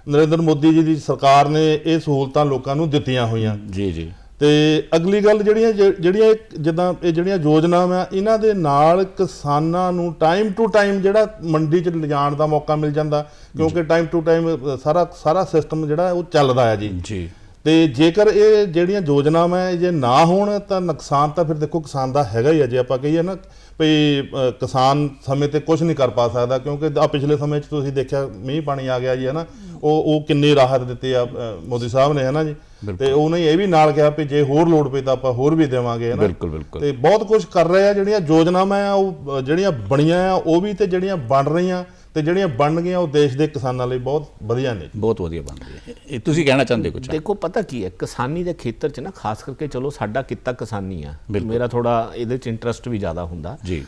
ਨਰਿੰਦਰ ਮੋਦੀ ਜੀ ਦੀ ਸਰਕਾਰ ਨੇ ਇਹ ਸਹੂਲਤਾਂ ਲੋਕਾਂ ਨੂੰ ਦਿੱਤੀਆਂ ਹੋਈਆਂ। ਜੀ ਜੀ। ਤੇ ਅਗਲੀ ਗੱਲ ਜਿਹੜੀਆਂ ਜਿਹੜੀਆਂ ਇਹ ਜਿੱਦਾਂ ਇਹ ਜਿਹੜੀਆਂ ਯੋਜਨਾਵਾਂ ਇਹਨਾਂ ਦੇ ਨਾਲ ਕਿਸਾਨਾਂ ਨੂੰ ਟਾਈਮ ਟੂ ਟਾਈਮ ਜਿਹੜਾ ਮੰਡੀ 'ਚ ਲਿਜਾਣ ਦਾ ਮੌਕਾ ਮਿਲ ਜਾਂਦਾ ਕਿਉਂਕਿ ਟਾਈਮ ਟੂ ਟਾਈਮ ਸਾਰਾ ਸਾਰਾ ਸਿਸਟਮ ਜਿਹੜਾ ਉਹ ਚੱਲਦਾ ਹੈ ਜੀ। ਜੀ। ਤੇ ਜੇਕਰ ਇਹ ਜਿਹੜੀਆਂ ਯੋਜਨਾਵਾਂ ਜੇ ਨਾ ਹੋਣ ਤਾਂ ਨੁਕਸਾਨ ਤਾਂ ਫਿਰ ਦੇਖੋ ਕਿਸਾਨ ਦਾ ਹੈਗਾ ਹੀ ਹੈ ਜੇ ਆਪਾਂ ਕਹੀਏ ਨਾ ਅ, ਕਿਸਾਨ ਸਮੇਂ ਤੇ ਕੁਝ ਨਹੀਂ ਕਰ ਪਾ ਸਕਦਾ ਕਿਉਂਕਿ ਆ ਪਿਛਲੇ ਸਮੇਂ 'ਚ ਤੁਸੀਂ ਦੇਖਿਆ ਮੀਂਹ ਪਾਣੀ ਆ ਗਿਆ ਜੀ ਹੈ ਨਾ ਉਹ ਉਹ ਕਿੰਨੀ ਰਾਹਤ ਦਿੱਤੀ ਆ ਮੋਦੀ ਸਾਹਿਬ ਨੇ ਹੈ ਨਾ ਜੀ। ਤੇ ਉਹਨੇ ਇਹ ਵੀ ਨਾਲ ਕਿਹਾ ਵੀ ਜੇ ਹੋਰ ਲੋੜ ਪਈ ਤਾਂ ਆਪਾਂ ਹੋਰ ਵੀ ਦੇਵਾਂਗੇ ਹੈ ਨਾ? ਬਿਲਕੁਲ ਬਿਲਕੁਲ। ਤੇ ਬਹੁਤ ਕੁਝ ਕਰ ਰਹੇ ਆ ਜਿਹੜੀਆਂ ਯੋਜਨਾਵਾਂ ਆ ਉਹ ਜਿਹੜੀਆਂ ਬਣੀਆਂ ਆ ਉਹ ਵੀ ਤੇ ਜਿਹੜੀਆਂ ਬਣ ਰਹੀਆਂ ਤੇ ਜਿਹੜੀਆਂ ਬਣ ਗਈਆਂ ਉਹ ਦੇਸ਼ ਦੇ ਕਿਸਾਨਾਂ ਲਈ ਬਹੁਤ ਵਧੀਆ ਨੇ ਬਹੁਤ ਵਧੀਆ ਬਣ ਹੈ ਇਹ ਤੁਸੀਂ ਕਹਿਣਾ ਚਾਹੁੰਦੇ ਕੁਝ ਦੇਖੋ ਪਤਾ ਕੀ ਹੈ ਕਿਸਾਨੀ ਦੇ ਖੇਤਰ 'ਚ ਨਾ ਖਾਸ ਕਰਕੇ ਚਲੋ ਸਾਡਾ ਕਿੱਤਾ ਕਿਸਾਨੀ ਆ ਬਿਲਕੁਲ। ਮੇਰਾ ਥੋੜਾ ਇਹਦੇ 'ਚ ਇੰਟਰਸਟ ਵੀ ਜ਼ਿਆਦਾ ਹੁੰਦਾ। ਜੀ।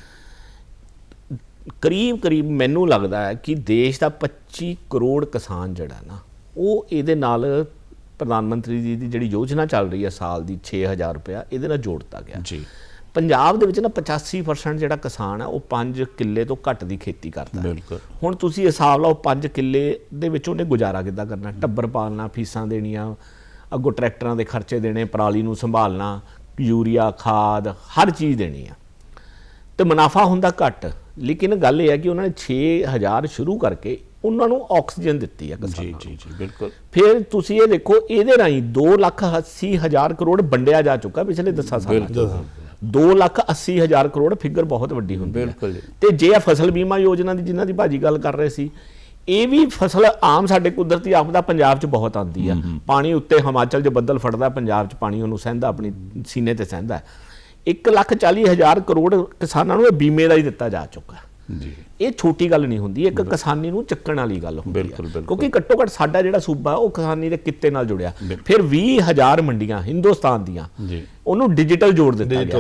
ਕਰੀਬ ਕਰੀਬ ਮੈਨੂੰ ਲੱਗਦਾ ਹੈ ਕਿ ਦੇਸ਼ ਦਾ 25 ਕਰੋੜ ਕਿਸਾਨ ਜਿਹੜਾ ਨਾ ਉਹ ਇਹਦੇ ਨਾਲ ਪ੍ਰਧਾਨ ਮੰਤਰੀ ਜੀ ਦੀ ਜਿਹੜੀ ਯੋਜਨਾ ਚੱਲ ਰਹੀ ਹੈ ਸਾਲ ਦੀ 6000 ਰੁਪਇਆ ਇਹਦੇ ਨਾਲ ਜੋੜਤਾ ਗਿਆ। ਜੀ। ਪੰਜਾਬ ਦੇ ਵਿੱਚ ਨਾ 85% ਜਿਹੜਾ ਕਿਸਾਨ ਹੈ ਉਹ 5 ਕਿੱਲੇ ਤੋਂ ਘੱਟ ਦੀ ਖੇਤੀ ਕਰਦਾ ਹੈ। ਬਿਲਕੁਲ। ਹੁਣ ਤੁਸੀਂ ਹਿਸਾਬ ਲਾਓ 5 ਕਿੱਲੇ ਦੇ ਵਿੱਚ ਉਹਨੇ ਗੁਜ਼ਾਰਾ ਕਿੱਦਾਂ ਕਰਨਾ? ਟੱਬਰ ਪਾਲਣਾ ਫੀਸਾਂ ਦੇਣੀਆਂ ਅੱਗੋਂ ਟਰੈਕਟਰਾਂ ਦੇ ਖਰਚੇ ਦੇਣੇ ਪਰਾਲੀ ਨੂੰ ਸੰਭਾਲਣਾ ਯੂਰੀਆ ਖਾਦ ਹਰ ਚੀਜ਼ ਦੇਣੀ ਆ। ਤੇ ਮੁਨਾਫਾ ਹੁੰਦਾ ਘੱਟ। ਲੇਕਿਨ ਗੱਲ ਇਹ ਹੈ ਕਿ ਉਹਨਾਂ ਨੇ 6000 ਸ਼ੁਰੂ ਕਰਕੇ ਉਹਨਾਂ ਨੂੰ ਆਕਸੀਜਨ ਦਿੱਤੀ ਆ ਜੀ ਕਿਸਾਨਾਂ ਜੀ ਜੀ ਬਿਲਕੁਲ। ਫਿਰ ਤੁਸੀਂ ਇਹ ਦੇਖੋ ਇਹਦੇ ਰਾਹੀਂ 2 ਲੱਖ 80 ਹਜ਼ਾਰ ਕਰੋੜ ਵੰਡਿਆ ਜਾ ਚੁੱਕਾ ਪਿਛਲੇ 10 ਸਾਲਾਂ ਚ 2 ਲੱਖ 80 ਹਜ਼ਾਰ ਕਰੋੜ ਫਿਗਰ ਬਹੁਤ ਵੱਡੀ ਹੁੰਦੀ ਹੈ। ਬਿਲਕੁਲ ਜੀ। ਤੇ ਜੇ ਇਹ ਫਸਲ ਬੀਮਾ ਯੋਜਨਾ ਦੀ ਜਿਨ੍ਹਾਂ ਦੀ ਭਾਜੀ ਗੱਲ ਕਰ ਰਹੇ ਸੀ ਇਹ ਵੀ ਫਸਲ ਆਮ ਸਾਡੇ ਕੁਦਰਤੀ ਆਪਦਾ ਪੰਜਾਬ 'ਚ ਬਹੁਤ ਆਉਂਦੀ ਆ। ਪਾਣੀ ਉੱਤੇ ਹਿਮਾਚਲ 'ਚ ਬੱਦਲ ਫੜਦਾ ਪੰਜਾਬ 'ਚ ਪਾਣੀ ਉਹਨੂੰ ਸਹਿੰਦਾ ਆਪਣੀ ਸੀਨੇ ਤੇ ਸਹਿੰਦਾ। 1 ਲੱਖ 40 ਹਜ਼ਾਰ ਕਰੋੜ ਕਿਸਾਨਾਂ ਨੂੰ ਇਹ ਬੀਮੇ ਦਾ ਹੀ ਦਿੱਤਾ ਜਾ ਚੁੱਕਾ। ਹੈ ਜੀ ਇਹ ਛੋਟੀ ਗੱਲ ਨਹੀਂ ਹੁੰਦੀ ਇੱਕ ਕਿਸਾਨੀ ਨੂੰ ਚੱਕਣ ਵਾਲੀ ਗੱਲ ਹੁੰਦੀ ਹੈ। ਕਿਉਂਕਿ ਘੱਟੋ ਘੱਟ ਸਾਡਾ ਜਿਹੜਾ ਸੂਬਾ ਉਹ ਕਿਸਾਨੀ ਦੇ ਕਿੱਤੇ ਨਾਲ ਜੁੜਿਆ ਫਿਰ 20000 ਮੰਡੀਆਂ ਹਿੰਦੁਸਤਾਨ ਦੀਆਂ ਜੀ ਉਹਨੂੰ ਡਿਜੀਟਲ ਜੋੜ ਦਿੱਤਾ ਗਿਆ।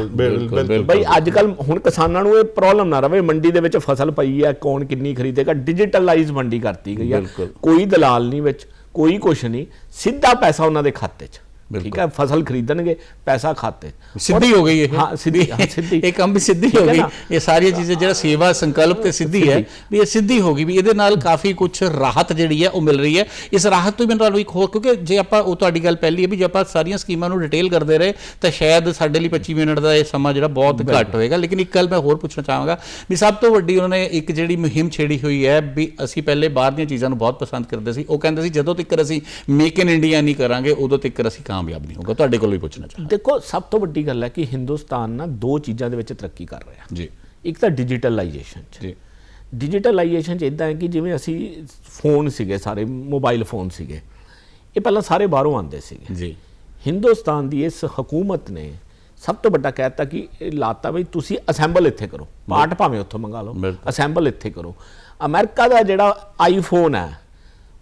ਬਈ ਅੱਜ ਕੱਲ ਹੁਣ ਕਿਸਾਨਾਂ ਨੂੰ ਇਹ ਪ੍ਰੋਬਲਮ ਨਾ ਰਵੇ ਮੰਡੀ ਦੇ ਵਿੱਚ ਫਸਲ ਪਈ ਹੈ ਕੌਣ ਕਿੰਨੀ ਖਰੀਦੇਗਾ ਡਿਜੀਟਲਾਈਜ਼ ਮੰਡੀ ਕਰਤੀ ਗਈ ਹੈ। ਕੋਈ ਦਲਾਲ ਨਹੀਂ ਵਿੱਚ ਕੋਈ ਕੁਛ ਨਹੀਂ ਸਿੱਧਾ ਪੈਸਾ ਉਹਨਾਂ ਦੇ ਖਾਤੇ 'ਚ। ਠੀਕ ਹੈ ਫਸਲ ਖਰੀਦਣਗੇ ਪੈਸਾ ਖਾਤੇ। ਸਿੱਧੀ ਹੋ ਗਈ ਇਹ। ਹਾਂ ਸਿੱਧੀ ਸਿੱਧੀ। ਇਹ ਕੰਮ ਵੀ ਸਿੱਧੀ ਹੋ ਗਈ? ਇਹ ਸਾਰੀਆਂ ਚੀਜ਼ਾਂ ਜਿਹੜਾ ਸੇਵਾ ਸੰਕਲਪ ਤੇ ਸਿੱਧੀ ਹੈ ਵੀ ਇਹ ਸਿੱਧੀ ਹੋ ਗਈ ਵੀ ਇਹਦੇ ਨਾਲ ਕਾਫੀ ਕੁਝ ਰਾਹਤ ਜਿਹੜੀ ਹੈ ਉਹ ਮਿਲ ਰਹੀ ਹੈ। ਇਸ ਰਾਹਤ ਤੋਂ ਮੈਂ ਤੁਹਾਨੂੰ ਇੱਕ ਹੋਰ ਕਿਉਂਕਿ ਜੇ ਆਪਾਂ ਉਹ ਤੁਹਾਡੀ ਗੱਲ ਪਹਿਲੀ ਹੈ ਵੀ ਜੇ ਆਪਾਂ ਸਾਰੀਆਂ ਸਕੀਮਾਂ ਨੂੰ ਡਿਟੇਲ ਕਰਦੇ ਰਹੇ ਤਾਂ ਸ਼ਾਇਦ ਸਾਡੇ ਲਈ 25 ਮਿੰਟ ਦਾ ਇਹ ਸਮਾਂ ਜਿਹੜਾ ਬਹੁਤ ਘੱਟ ਹੋਏਗਾ। ਲੇਕਿਨ ਇੱਕ ਗੱਲ ਮੈਂ ਹੋਰ ਪੁੱਛਣਾ ਚਾਹਾਂਗਾ ਵੀ ਸਭ ਤੋਂ ਵੱਡੀ ਉਹਨਾਂ ਨੇ ਇੱਕ ਜਿਹੜੀ ਮੁਹਿੰਮ ਛੇੜੀ ਹੋਈ ਹੈ ਵੀ ਅਸੀਂ ਪਹਿਲੇ ਬਾਹਰ ਦੀਆਂ ਚੀਜ਼ਾਂ ਨੂੰ ਬਹੁਤ ਪਸੰਦ ਕਰਦੇ ਸੀ। ਉਹ ਕਹਿੰਦੇ ਸੀ ਜਦੋਂ ਤੱਕ ਅਸੀਂ ਮੇਕ ਇਨ ਇੰਡੀਆ ਨਹੀਂ ਕਰਾਂਗੇ ਉਦੋਂ ਤੱਕ ਅਸੀਂ ਕਾਮਯਾਬ ਨਹੀਂ ਹੋਗਾ ਤੁਹਾਡੇ ਕੋਲ ਵੀ ਪੁੱਛਣਾ ਚਾਹਾਂ ਦੇਖੋ ਸਭ ਤੋਂ ਵੱਡੀ ਗੱਲ ਹੈ ਕਿ ਹਿੰਦੁਸਤਾਨ ਨਾ ਦੋ ਚੀਜ਼ਾਂ ਦੇ ਵਿੱਚ ਤਰੱਕੀ ਕਰ ਰਿਹਾ। ਜੀ। ਇੱਕ ਤਾਂ ਡਿਜੀਟਲਾਈਜੇਸ਼ਨ ਚ। ਜੀ। ਡਿਜੀਟਲਾਈਜੇਸ਼ਨ ਚ ਇਦਾਂ ਹੈ ਕਿ ਜਿਵੇਂ ਅਸੀਂ ਫੋਨ ਸੀਗੇ ਸਾਰੇ ਮੋਬਾਈਲ ਫੋਨ ਸੀਗੇ ਇਹ ਪਹਿਲਾਂ ਸਾਰੇ ਬਾਹਰੋਂ ਆਉਂਦੇ ਸੀਗੇ। ਜੀ। ਹਿੰਦੁਸਤਾਨ ਦੀ ਇਸ ਹਕੂਮਤ ਨੇ ਸਭ ਤੋਂ ਵੱਡਾ ਕਹਿਤਾ ਕਿ ਲਾਤਾ ਵੀ ਤੁਸੀਂ ਅਸੈਂਬਲ ਇੱਥੇ ਕਰੋ। ਪਾਰਟ ਭਾਵੇਂ ਉੱਥੋਂ ਮੰਗਾ ਲਓ। ਅਸੈਂਬਲ ਇੱਥੇ ਕਰੋ। ਅਮਰੀਕਾ ਦਾ ਜਿਹੜਾ ਆਈਫੋਨ ਹੈ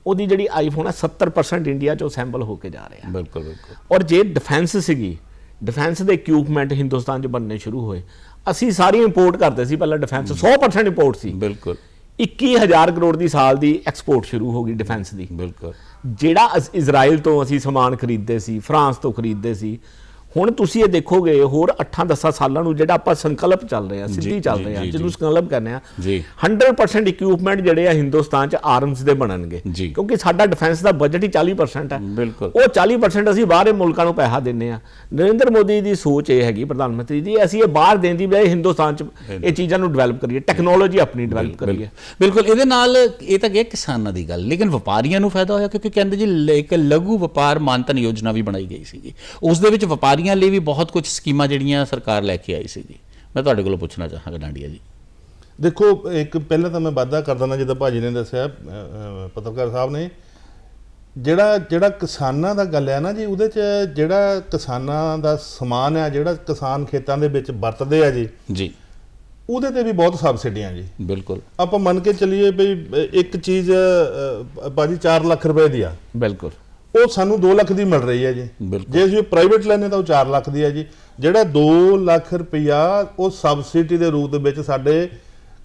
ਉਹਦੀ ਜਿਹੜੀ ਆਈਫੋਨ ਹੈ 70% ਇੰਡੀਆ ਚੋਂ ਅਸੈਂਬਲ ਹੋ ਕੇ ਜਾ ਰਿਹਾ। ਬਿਲਕੁਲ ਬਿਲਕੁਲ। ਔਰ ਜੇ ਡਿਫੈਂਸ ਸੀਗੀ ਡਿਫੈਂਸ ਦੇ ਇਕਵਿਪਮੈਂਟ ਹਿੰਦੁਸਤਾਨ 'ਚ ਬਣਨੇ ਸ਼ੁਰੂ ਹੋਏ। ਅਸੀਂ ਸਾਰੀ ਇੰਪੋਰਟ ਕਰਦੇ ਸੀ ਪਹਿਲਾਂ ਡਿਫੈਂਸ 100% ਇੰਪੋਰਟ ਸੀ। ਬਿਲਕੁਲ। 21000 ਕਰੋੜ ਦੀ ਸਾਲ ਦੀ ਐਕਸਪੋਰਟ ਸ਼ੁਰੂ ਹੋ ਗਈ ਡਿਫੈਂਸ ਦੀ। ਬਿਲਕੁਲ। ਜਿਹੜਾ ਇਜ਼ਰਾਈਲ ਤੋਂ ਅਸੀਂ ਸਮਾਨ ਖਰੀਦਦੇ ਸੀ ਫਰਾਂਸ ਤੋਂ ਖਰੀਦਦੇ ਸੀ ਹੁਣ ਤੁਸੀਂ ਇਹ ਦੇਖੋਗੇ ਹੋਰ 8-10 ਸਾਲਾਂ ਨੂੰ ਜਿਹੜਾ ਆਪਾਂ ਸੰਕਲਪ ਚੱਲ ਰਹੇ ਆ ਸਿੱਧੀ ਚੱਲ ਜੀ, ਰਹੇ ਆ ਜੀ, ਜਿਹਨੂੰ ਸੰਕਲਪ ਕਹਿੰਦੇ ਆ ਜੀ। 100% ਇਕਵਿਪਮੈਂਟ ਜਿਹੜੇ ਆ ਹਿੰਦੁਸਤਾਨ ਚ ਆਰਮਸ ਦੇ ਬਣਨਗੇ। ਜੀ। ਕਿਉਂਕਿ ਸਾਡਾ ਡਿਫੈਂਸ ਦਾ ਬਜਟ ਹੀ 40% ਹੈ। ਉਹ 40% ਅਸੀਂ ਬਾਹਰਲੇ ਮੁਲਕਾਂ ਨੂੰ ਪੈਸਾ ਦਿੰਨੇ ਆ ਨਰਿੰਦਰ ਮੋਦੀ ਦੀ ਸੋਚ ਇਹ ਹੈਗੀ ਪ੍ਰਧਾਨ ਮੰਤਰੀ ਦੀ ਅਸੀਂ ਇਹ ਬਾਹਰ ਦੇਣ ਦੀ ਬਜਾਏ ਹਿੰਦੁਸਤਾਨ ਚ ਇਹ ਚੀਜ਼ਾਂ ਨੂੰ ਡਿਵੈਲਪ ਕਰੀਏ ਟੈਕਨੋਲੋਜੀ ਆਪਣੀ ਡਿਵੈਲਪ ਕਰੀਏ। ਬਿਲਕੁਲ ਇਹਦੇ ਨਾਲ ਇਹ ਤਾਂ ਗਿਆ ਕਿਸਾਨਾਂ ਦੀ ਗੱਲ ਲੇਕਿਨ ਵਪਾਰੀਆਂ ਨੂੰ ਫਾਇਦਾ ਹੋਇਆ ਕਿਉਂਕਿ ਕਹਿੰਦੇ ਜੀ ਇੱਕ ਲਘੂ ਵਪਾਰ ਮਾਨਤਨ ਯੋਜਨਾ ਵੀ ਬਣਾਈ ਗਈ ਸੀਗੀ। ਉਸ ਦੇ ਵਿੱਚ ਵਪਾਰੀਆਂ ਲਈ ਵੀ ਬਹੁਤ ਕੁਝ ਸਕੀਮਾਂ ਜਿਹੜੀਆਂ ਸਰਕਾਰ ਲੈ ਕੇ ਆਈ ਸੀਗੀ। ਮੈਂ ਤੁਹਾਡੇ ਕੋਲੋਂ ਪੁੱਛਣਾ ਚਾਹਾਂਗਾ ਡਾਂਡੀਆ ਜੀ। ਦੇਖੋ ਇੱਕ ਪਹਿਲਾਂ ਤਾਂ ਮੈਂ ਵਾਅਦਾ ਕਰ ਦਿੰਦਾ ਜਿੱਦਾਂ ਭਾਜੀ ਨੇ ਦੱਸਿਆ ਪੱਤਰਕਾਰ ਸਾਹਿਬ ਨੇ ਜਿਹੜਾ ਜਿਹੜਾ ਕਿਸਾਨਾਂ ਦਾ ਗੱਲ ਹੈ ਨਾ ਜੀ ਉਹਦੇ 'ਚ ਜਿਹੜਾ ਕਿਸਾਨਾਂ ਦਾ ਸਮਾਨ ਹੈ ਜਿਹੜਾ ਕਿਸਾਨ ਖੇਤਾਂ ਦੇ ਵਿੱਚ ਵਰਤਦੇ ਆ ਜੀ ਜੀ। ਉਹਦੇ ਤੇ ਵੀ ਬਹੁਤ ਸਬਸਿਡੀਆਂ ਜੀ। ਬਿਲਕੁਲ। ਆਪਾਂ ਮੰਨ ਕੇ ਚੱਲੀਏ ਵੀ ਇੱਕ ਚੀਜ਼ ਭਾਜੀ 4 ਲੱਖ ਰੁਪਏ ਦੀ ਆ। ਬਿਲਕੁਲ। ਉਹ ਸਾਨੂੰ 2 ਲੱਖ ਦੀ ਮਿਲ ਰਹੀ ਹੈ ਜੀ। ਜੇ ਅਸੀਂ ਪ੍ਰਾਈਵੇਟ ਲੈਨੇ ਤਾਂ ਉਹ 4 ਲੱਖ ਦੀ ਹੈ ਜੀ। ਜਿਹੜਾ 2 ਲੱਖ ਰੁਪਇਆ ਉਹ ਸਬਸਿਡੀ ਦੇ ਰੂਪ ਦੇ ਵਿੱਚ ਸਾਡੇ